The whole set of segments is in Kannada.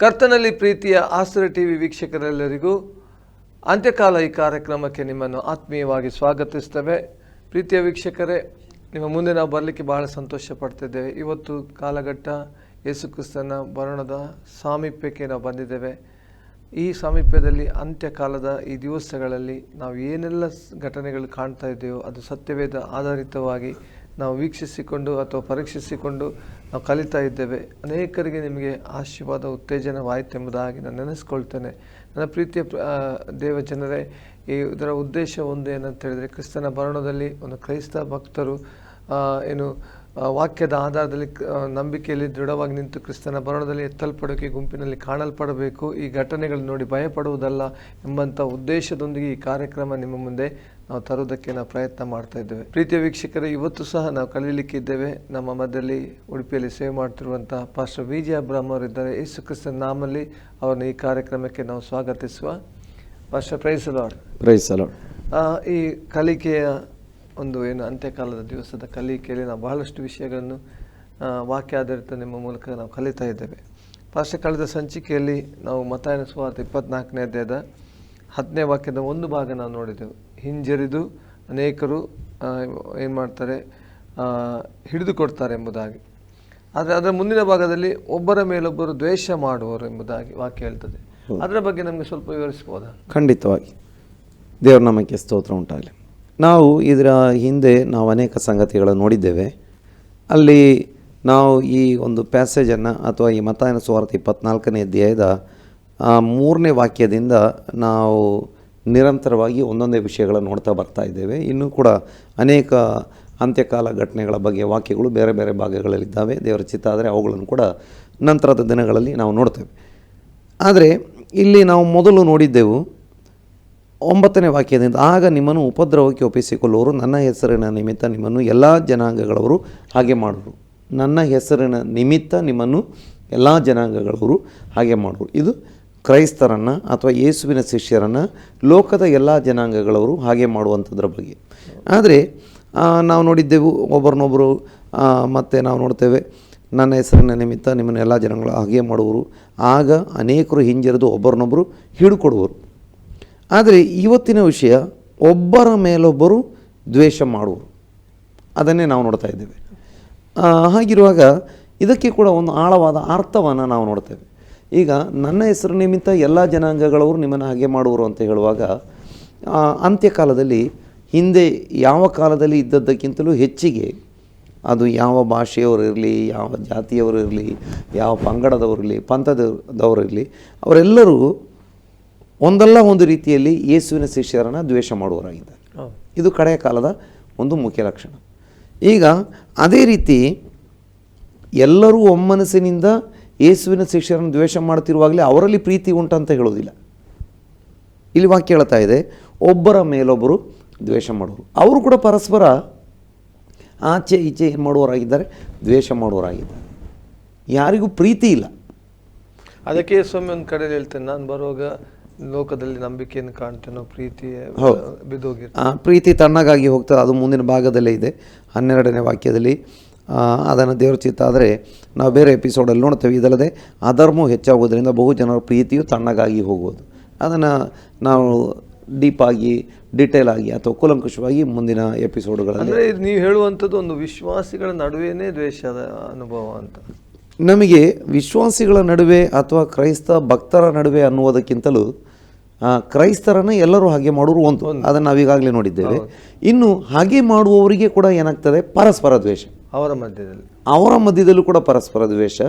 ಕರ್ತನಲ್ಲಿ ಪ್ರೀತಿಯ ಆಸುರ ಟಿವಿ ವೀಕ್ಷಕರೆಲ್ಲರಿಗೂ ಅಂತ್ಯಕಾಲ ಈ ಕಾರ್ಯಕ್ರಮಕ್ಕೆ ನಿಮ್ಮನ್ನು ಆತ್ಮೀಯವಾಗಿ ಸ್ವಾಗತಿಸ್ತೇವೆ. ಪ್ರೀತಿಯ ವೀಕ್ಷಕರೇ, ನಿಮ್ಮ ಮುಂದೆ ನಾವು ಬರಲಿಕ್ಕೆ ಬಹಳ ಸಂತೋಷ ಪಡ್ತಿದ್ದೇವೆ. ಇವತ್ತು ಕಾಲಘಟ್ಟ ಯೇಸುಕ್ರಿಸ್ತನ ಮರಣದ ಸಾಮೀಪ್ಯಕ್ಕೆ ನಾವು ಬಂದಿದ್ದೇವೆ. ಈ ಸಾಮೀಪ್ಯದಲ್ಲಿ ಅಂತ್ಯಕಾಲದ ಈ ದಿವಸಗಳಲ್ಲಿ ನಾವು ಏನೆಲ್ಲ ಘಟನೆಗಳು ಕಾಣ್ತಾ ಇದ್ದೇವೋ ಅದು ಸತ್ಯವೇದ ಆಧಾರಿತವಾಗಿ ನಾವು ವೀಕ್ಷಿಸಿಕೊಂಡು ಅಥವಾ ಪರೀಕ್ಷಿಸಿಕೊಂಡು ನಾವು ಕಲಿತಾ ಇದ್ದೇವೆ. ಅನೇಕರಿಗೆ ನಿಮಗೆ ಆಶೀರ್ವಾದ ಉತ್ತೇಜನವಾಯಿತೆಂಬುದಾಗಿ ನಾನು ನೆನೆಸ್ಕೊಳ್ತೇನೆ. ನನ್ನ ಪ್ರೀತಿಯ ಪ್ರ- ದೇವ ಜನರೇ, ಈ ಇದರ ಉದ್ದೇಶ ಒಂದು ಏನಂತ ಹೇಳಿದರೆ, ಕ್ರಿಸ್ತನ ಭರಣದಲ್ಲಿ ಒಂದು ಕ್ರೈಸ್ತ ಭಕ್ತರು ಏನು ವಾಕ್ಯದ ಆಧಾರದಲ್ಲಿ ನಂಬಿಕೆಯಲ್ಲಿ ದೃಢವಾಗಿ ನಿಂತು ಕ್ರಿಸ್ತನ ಭರಣದಲ್ಲಿ ಎತ್ತಲ್ಪಡೋಕೆ ಗುಂಪಿನಲ್ಲಿ ಕಾಣಲ್ಪಡಬೇಕು. ಈ ಘಟನೆಗಳು ನೋಡಿ ಭಯಪಡುವುದಲ್ಲ ಎಂಬಂಥ ಉದ್ದೇಶದೊಂದಿಗೆ ಈ ಕಾರ್ಯಕ್ರಮ ನಿಮ್ಮ ಮುಂದೆ ನಾವು ತರುವುದಕ್ಕೆ ನಾವು ಪ್ರಯತ್ನ ಮಾಡ್ತಾ ಇದ್ದೇವೆ. ಪ್ರೀತಿಯ ವೀಕ್ಷಕರೇ ಇವತ್ತು ಸಹ ನಾವು ಕಲೀಲಿಕ್ಕಿದ್ದೇವೆ ನಮ್ಮ ಮಧ್ಯದಲ್ಲಿ ಉಡುಪಿಯಲ್ಲಿ ಸೇವೆ ಮಾಡ್ತಿರುವಂತಹ ಪಾಸ್ಟರ್ ವಿ ಜಿ ಅಬ್ರಾಮ್ ಅವರಿದ್ದಾರೆ. ಯೇಸು ಕ್ರಿಸ್ತನ ನಾಮಲ್ಲಿ ಅವರನ್ನು ಈ ಕಾರ್ಯಕ್ರಮಕ್ಕೆ ನಾವು ಸ್ವಾಗತಿಸುವ ಪಾಸ್ಟರ್ ಪ್ರೈಸ್ ಲಾರ್ಡ್ ಪ್ರೈಸ್ ಅಲಾಡ್ ಈ ಕಲಿಕೆಯ ಒಂದು ಏನು ಅಂತ್ಯಕಾಲದ ದಿವಸದ ಕಲಿಕೆಯಲ್ಲಿ ನಾವು ಬಹಳಷ್ಟು ವಿಷಯಗಳನ್ನು ಆ, ವಾಕ್ಯ ಆಧಾರಿತ ನಿಮ್ಮ ಮೂಲಕ ನಾವು ಕಲಿತಾ ಇದ್ದೇವೆ. ಪಾಶ್ಚ ಕಳೆದ ಸಂಚಿಕೆಯಲ್ಲಿ ನಾವು ಮತಾಯನ ಸುವಾರ್ತೆ ಇಪ್ಪತ್ನಾಲ್ಕನೇ ಅಧ್ಯಾಯದ ಹತ್ತನೇ ವಾಕ್ಯದ ಒಂದು ಭಾಗ ನಾವು ನೋಡಿದೆವು. ಹಿಂಜರಿದು ಅನೇಕರು ಏನು ಮಾಡ್ತಾರೆ ಹಿಡಿದುಕೊಡ್ತಾರೆ ಎಂಬುದಾಗಿ. ಆದರೆ ಅದರ ಮುಂದಿನ ಭಾಗದಲ್ಲಿ ಒಬ್ಬರ ಮೇಲೊಬ್ಬರು ದ್ವೇಷ ಮಾಡುವರು ಎಂಬುದಾಗಿ ವಾಕ್ಯ ಹೇಳ್ತದೆ. ಅದರ ಬಗ್ಗೆ ನಮಗೆ ಸ್ವಲ್ಪ ವಿವರಿಸ್ಬೋದಾ ಖಂಡಿತವಾಗಿ. ದೇವರ ನಮಗೆ ಸ್ತೋತ್ರ ಉಂಟಾಗಲಿ. ನಾವು ಇದರ ಹಿಂದೆ ನಾವು ಅನೇಕ ಸಂಗತಿಗಳನ್ನು ನೋಡಿದ್ದೇವೆ. ಅಲ್ಲಿ ನಾವು ಈ ಒಂದು ಪ್ಯಾಸೇಜನ್ನು ಅಥವಾ ಈ ಮತಾಯನ ಸುವಾರ್ತೆ ಇಪ್ಪತ್ನಾಲ್ಕನೇ ಅಧ್ಯಾಯದ ಮೂರನೇ ವಾಕ್ಯದಿಂದ ನಾವು ನಿರಂತರವಾಗಿ ಒಂದೊಂದೇ ವಿಷಯಗಳನ್ನು ನೋಡ್ತಾ ಬರ್ತಾ ಇದ್ದೇವೆ. ಇನ್ನೂ ಕೂಡ ಅನೇಕ ಅಂತ್ಯಕಾಲ ಘಟನೆಗಳ ಬಗ್ಗೆ ವಾಕ್ಯಗಳು ಬೇರೆ ಬೇರೆ ಭಾಗಗಳಲ್ಲಿದ್ದಾವೆ. ದೇವರ ಚಿತ್ತ ಆದರೆ ಅವುಗಳನ್ನು ಕೂಡ ನಂತರದ ದಿನಗಳಲ್ಲಿ ನಾವು ನೋಡ್ತೇವೆ. ಆದರೆ ಇಲ್ಲಿ ನಾವು ಮೊದಲು ನೋಡಿದ್ದೆವು ಒಂಬತ್ತನೇ ವಾಕ್ಯದಿಂದ ಆಗ ನಿಮ್ಮನ್ನು ಉಪದ್ರವಕ್ಕೆ ಒಪ್ಪಿಸಿಕೊಳ್ಳುವರು ನನ್ನ ಹೆಸರಿನ ನಿಮಿತ್ತ ನಿಮ್ಮನ್ನು ಎಲ್ಲ ಜನಾಂಗಗಳವರು ಹಾಗೆ ಮಾಡುವರು. ನನ್ನ ಹೆಸರಿನ ನಿಮಿತ್ತ ನಿಮ್ಮನ್ನು ಎಲ್ಲ ಜನಾಂಗಗಳವರು ಹಾಗೆ ಮಾಡುವರು. ಇದು ಕ್ರೈಸ್ತರನ್ನು ಅಥವಾ ಯೇಸುವಿನ ಶಿಷ್ಯರನ್ನು ಲೋಕದ ಎಲ್ಲ ಜನಾಂಗಗಳವರು ಹಾಗೆ ಮಾಡುವಂಥದ್ರ ಬಗ್ಗೆ. ಆದರೆ ನಾವು ನೋಡಿದ್ದೆವು ಒಬ್ಬರನ್ನೊಬ್ಬರು ಮತ್ತು ನಾವು ನೋಡ್ತೇವೆ ನನ್ನ ಹೆಸರಿನ ನಿಮಿತ್ತ ನಿಮ್ಮನ್ನು ಎಲ್ಲ ಜನಗಳು ಹಾಗೆ ಮಾಡುವರು. ಆಗ ಅನೇಕರು ಹಿಂಜರಿದು ಒಬ್ಬರನ್ನೊಬ್ಬರು ಹಿಡ್ಕೊಡುವರು. ಆದರೆ ಇವತ್ತಿನ ವಿಷಯ ಒಬ್ಬರ ಮೇಲೊಬ್ಬರು ದ್ವೇಷ ಮಾಡುವರು. ಅದನ್ನೇ ನಾವು ನೋಡ್ತಾ ಇದ್ದೇವೆ. ಹಾಗಿರುವಾಗ ಇದಕ್ಕೆ ಕೂಡ ಒಂದು ಆಳವಾದ ಅರ್ಥವನ್ನು ನಾವು ನೋಡ್ತೇವೆ ಈಗ ನನ್ನ ಹೆಸರು ನಿಮಿತ್ತ ಎಲ್ಲ ಜನಾಂಗಗಳವರು ನಿಮ್ಮನ್ನು ಹಾಗೆ ಮಾಡುವರು ಅಂತ ಹೇಳುವಾಗ ಅಂತ್ಯಕಾಲದಲ್ಲಿ ಹಿಂದೆ ಯಾವ ಕಾಲದಲ್ಲಿ ಇದ್ದದ್ದಕ್ಕಿಂತಲೂ ಹೆಚ್ಚಿಗೆ ಅದು ಯಾವ ಭಾಷೆಯವರು ಇರಲಿ, ಯಾವ ಜಾತಿಯವರು ಇರಲಿ, ಯಾವ ಪಂಗಡದವರಿರಲಿ ಪಂಥದವರಿರಲಿ ಅವರೆಲ್ಲರೂ ಒಂದಲ್ಲ ಒಂದು ರೀತಿಯಲ್ಲಿ ಯೇಸುವಿನ ಶಿಷ್ಯರನ್ನು ದ್ವೇಷ ಮಾಡುವವರಾಗಿದ್ದಾರೆ ಇದು ಕಡೆಯ ಕಾಲದ ಒಂದು ಮುಖ್ಯ ಲಕ್ಷಣ. ಈಗ ಅದೇ ರೀತಿ ಎಲ್ಲರೂ ಒಮ್ಮನಸ್ಸಿನಿಂದ ಯೇಸುವಿನ ಶಿಷ್ಯರನ್ನು ದ್ವೇಷ ಮಾಡ್ತಿರುವಾಗಲೇ ಅವರಲ್ಲಿ ಪ್ರೀತಿ ಉಂಟಂತ ಹೇಳೋದಿಲ್ಲ ಇಲ್ಲಿ ವಾಕ್ಯ ಹೇಳ್ತಾ ಇದೆ ಒಬ್ಬರ ಮೇಲೊಬ್ಬರು ದ್ವೇಷ ಮಾಡೋರು ಅವರು ಕೂಡ ಪರಸ್ಪರ ಆಚೆ ಈಚೆ ಏನು ಮಾಡುವವರಾಗಿದ್ದಾರೆ ದ್ವೇಷ ಮಾಡುವವರಾಗಿದ್ದಾರೆ. ಯಾರಿಗೂ ಪ್ರೀತಿ ಇಲ್ಲ. ಅದಕ್ಕೆ ಸ್ವಾಮಿ ಒಂದು ಕಡೆ ಹೇಳ್ತೇನೆ ನಾನು ಬರುವಾಗ ಲೋಕದಲ್ಲಿ ನಂಬಿಕೆಯನ್ನು ಕಾಣ್ತೇನೋ ಪ್ರೀತಿ ಬಿದ್ದೋಗಿ ಪ್ರೀತಿ ತಣ್ಣಗಾಗಿ ಹೋಗ್ತದೆ. ಅದು ಮುಂದಿನ ಭಾಗದಲ್ಲೇ ಇದೆ. ಹನ್ನೆರಡನೇ ವಾಕ್ಯದಲ್ಲಿ ಅದನ್ನು ದೇವರ ಚಿತ್ತ ಆದರೆ ನಾವು ಬೇರೆ ಎಪಿಸೋಡಲ್ಲಿ ನೋಡ್ತೇವೆ. ಇದಲ್ಲದೆ ಅಧರ್ಮವು ಹೆಚ್ಚಾಗೋದ್ರಿಂದ ಬಹು ಜನರ ಪ್ರೀತಿಯು ತಣ್ಣಗಾಗಿ ಹೋಗೋದು ಅದನ್ನು ನಾವು ಡೀಪಾಗಿ ಡಿಟೇಲ್ ಆಗಿ ಅಥವಾ ಕೂಲಂಕುಷವಾಗಿ ಮುಂದಿನ ಎಪಿಸೋಡ್ಗಳಲ್ಲಿ ಅಂದ್ರೆ ನೀವು ಹೇಳುವಂಥದ್ದು ಒಂದು ವಿಶ್ವಾಸಿಗಳ ನಡುವೆಯೇ ದ್ವೇಷದ ಅನುಭವ ಅಂತ. ನಮಗೆ ವಿಶ್ವಾಸಿಗಳ ನಡುವೆ ಅಥವಾ ಕ್ರೈಸ್ತ ಭಕ್ತರ ನಡುವೆ ಅನ್ನುವುದಕ್ಕಿಂತಲೂ ಕ್ರೈಸ್ತರನ್ನು ಎಲ್ಲರೂ ಹಾಗೆ ಮಾಡೋರು ಒಂದು. ಅದನ್ನು ನಾವೀಗಾಗಲೇ ನೋಡಿದ್ದೇವೆ. ಇನ್ನು ಹಾಗೆ ಮಾಡುವವರಿಗೆ ಕೂಡ ಏನಾಗ್ತದೆ? ಪರಸ್ಪರ ದ್ವೇಷ. ಅವರ ಮಧ್ಯದಲ್ಲಿ. ಅವರ ಮಧ್ಯದಲ್ಲೂ ಕೂಡ ಪರಸ್ಪರ ದ್ವೇಷ.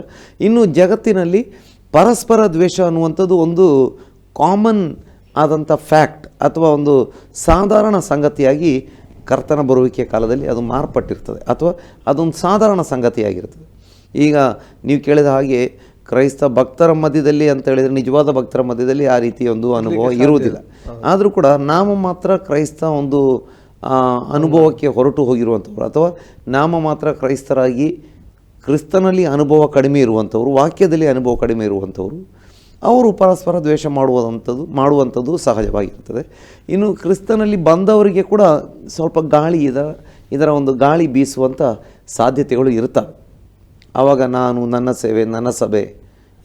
ಇನ್ನು ಜಗತ್ತಿನಲ್ಲಿ ಪರಸ್ಪರ ದ್ವೇಷ ಅನ್ನುವಂಥದ್ದು ಒಂದು ಕಾಮನ್ ಆದಂಥ ಫ್ಯಾಕ್ಟ್ ಅಥವಾ ಒಂದು ಸಾಧಾರಣ ಸಂಗತಿಯಾಗಿ ಕರ್ತನ ಬರುವಿಕೆ ಕಾಲದಲ್ಲಿ ಅದು ಮಾರ್ಪಟ್ಟಿರ್ತದೆ. ಅಥವಾ ಅದೊಂದು ಸಾಧಾರಣ ಸಂಗತಿಯಾಗಿರ್ತದೆ. ಈಗ ನೀವು ಕೇಳಿದ ಹಾಗೆ ಕ್ರೈಸ್ತ ಭಕ್ತರ ಮಧ್ಯದಲ್ಲಿ ಅಂತ ಹೇಳಿದರೆ ನಿಜವಾದ ಭಕ್ತರ ಮಧ್ಯದಲ್ಲಿ ಆ ರೀತಿಯ ಒಂದು ಅನುಭವ ಇರುವುದಿಲ್ಲ. ಆದರೂ ಕೂಡ ನಾವು ಮಾತ್ರ ಕ್ರೈಸ್ತ ಒಂದು ಅನುಭವಕ್ಕೆ ಹೊರಟು ಹೋಗಿರುವಂಥವ್ರು ಅಥವಾ ನಾಮ ಮಾತ್ರ ಕ್ರೈಸ್ತರಾಗಿ ಕ್ರಿಸ್ತನಲ್ಲಿ ಅನುಭವ ಕಡಿಮೆ ಇರುವಂಥವ್ರು ವಾಕ್ಯದಲ್ಲಿ ಅನುಭವ ಕಡಿಮೆ ಇರುವಂಥವ್ರು ಅವರು ಪರಸ್ಪರ ದ್ವೇಷ ಮಾಡುವಂಥದ್ದು ಮಾಡುವಂಥದ್ದು ಸಹಜವಾಗಿರ್ತದೆ. ಇನ್ನು ಕ್ರಿಸ್ತನಲ್ಲಿ ಬಂದವರಿಗೆ ಕೂಡ ಸ್ವಲ್ಪ ಗಾಳಿ ಇದರ ಇದರ ಒಂದು ಗಾಳಿ ಬೀಸುವಂಥ ಸಾಧ್ಯತೆಗಳು ಇರ್ತವೆ ಆವಾಗ ನಾನು ನನ್ನ ಸೇವೆ, ನನ್ನ ಸಭೆ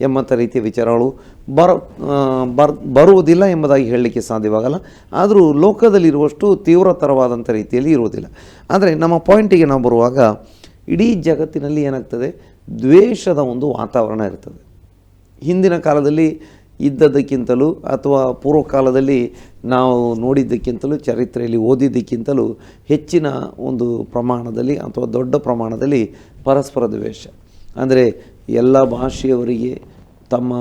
ಎಂಬಂಥ ರೀತಿಯ ವಿಚಾರಗಳು ಬರ ಬರ್, ಬರುವುದಿಲ್ಲ ಎಂಬುದಾಗಿ ಹೇಳಲಿಕ್ಕೆ ಸಾಧ್ಯವಾಗಲ್ಲ. ಆದರೂ ಲೋಕದಲ್ಲಿರುವಷ್ಟು ತೀವ್ರತರವಾದಂಥ ರೀತಿಯಲ್ಲಿ ಇರುವುದಿಲ್ಲ. ಆದರೆ ನಮ್ಮ ಪಾಯಿಂಟಿಗೆ ನಾವು ಬರುವಾಗ ಇಡೀ ಜಗತ್ತಿನಲ್ಲಿ ಏನಾಗ್ತದೆ? ದ್ವೇಷದ ಒಂದು ವಾತಾವರಣ ಇರ್ತದೆ. ಹಿಂದಿನ ಕಾಲದಲ್ಲಿ ಇದ್ದದಕ್ಕಿಂತಲೂ ಅಥವಾ ಪೂರ್ವಕಾಲದಲ್ಲಿ ನಾವು ನೋಡಿದ್ದಕ್ಕಿಂತಲೂ, ಚರಿತ್ರೆಯಲ್ಲಿ ಓದಿದ್ದಕ್ಕಿಂತಲೂ ಹೆಚ್ಚಿನ ಒಂದು ಪ್ರಮಾಣದಲ್ಲಿ ಅಥವಾ ದೊಡ್ಡ ಪ್ರಮಾಣದಲ್ಲಿ ಪರಸ್ಪರ ದ್ವೇಷ. ಅಂದರೆ ಎಲ್ಲ ಭಾಷೆಯವರಿಗೆ ತಮ್ಮ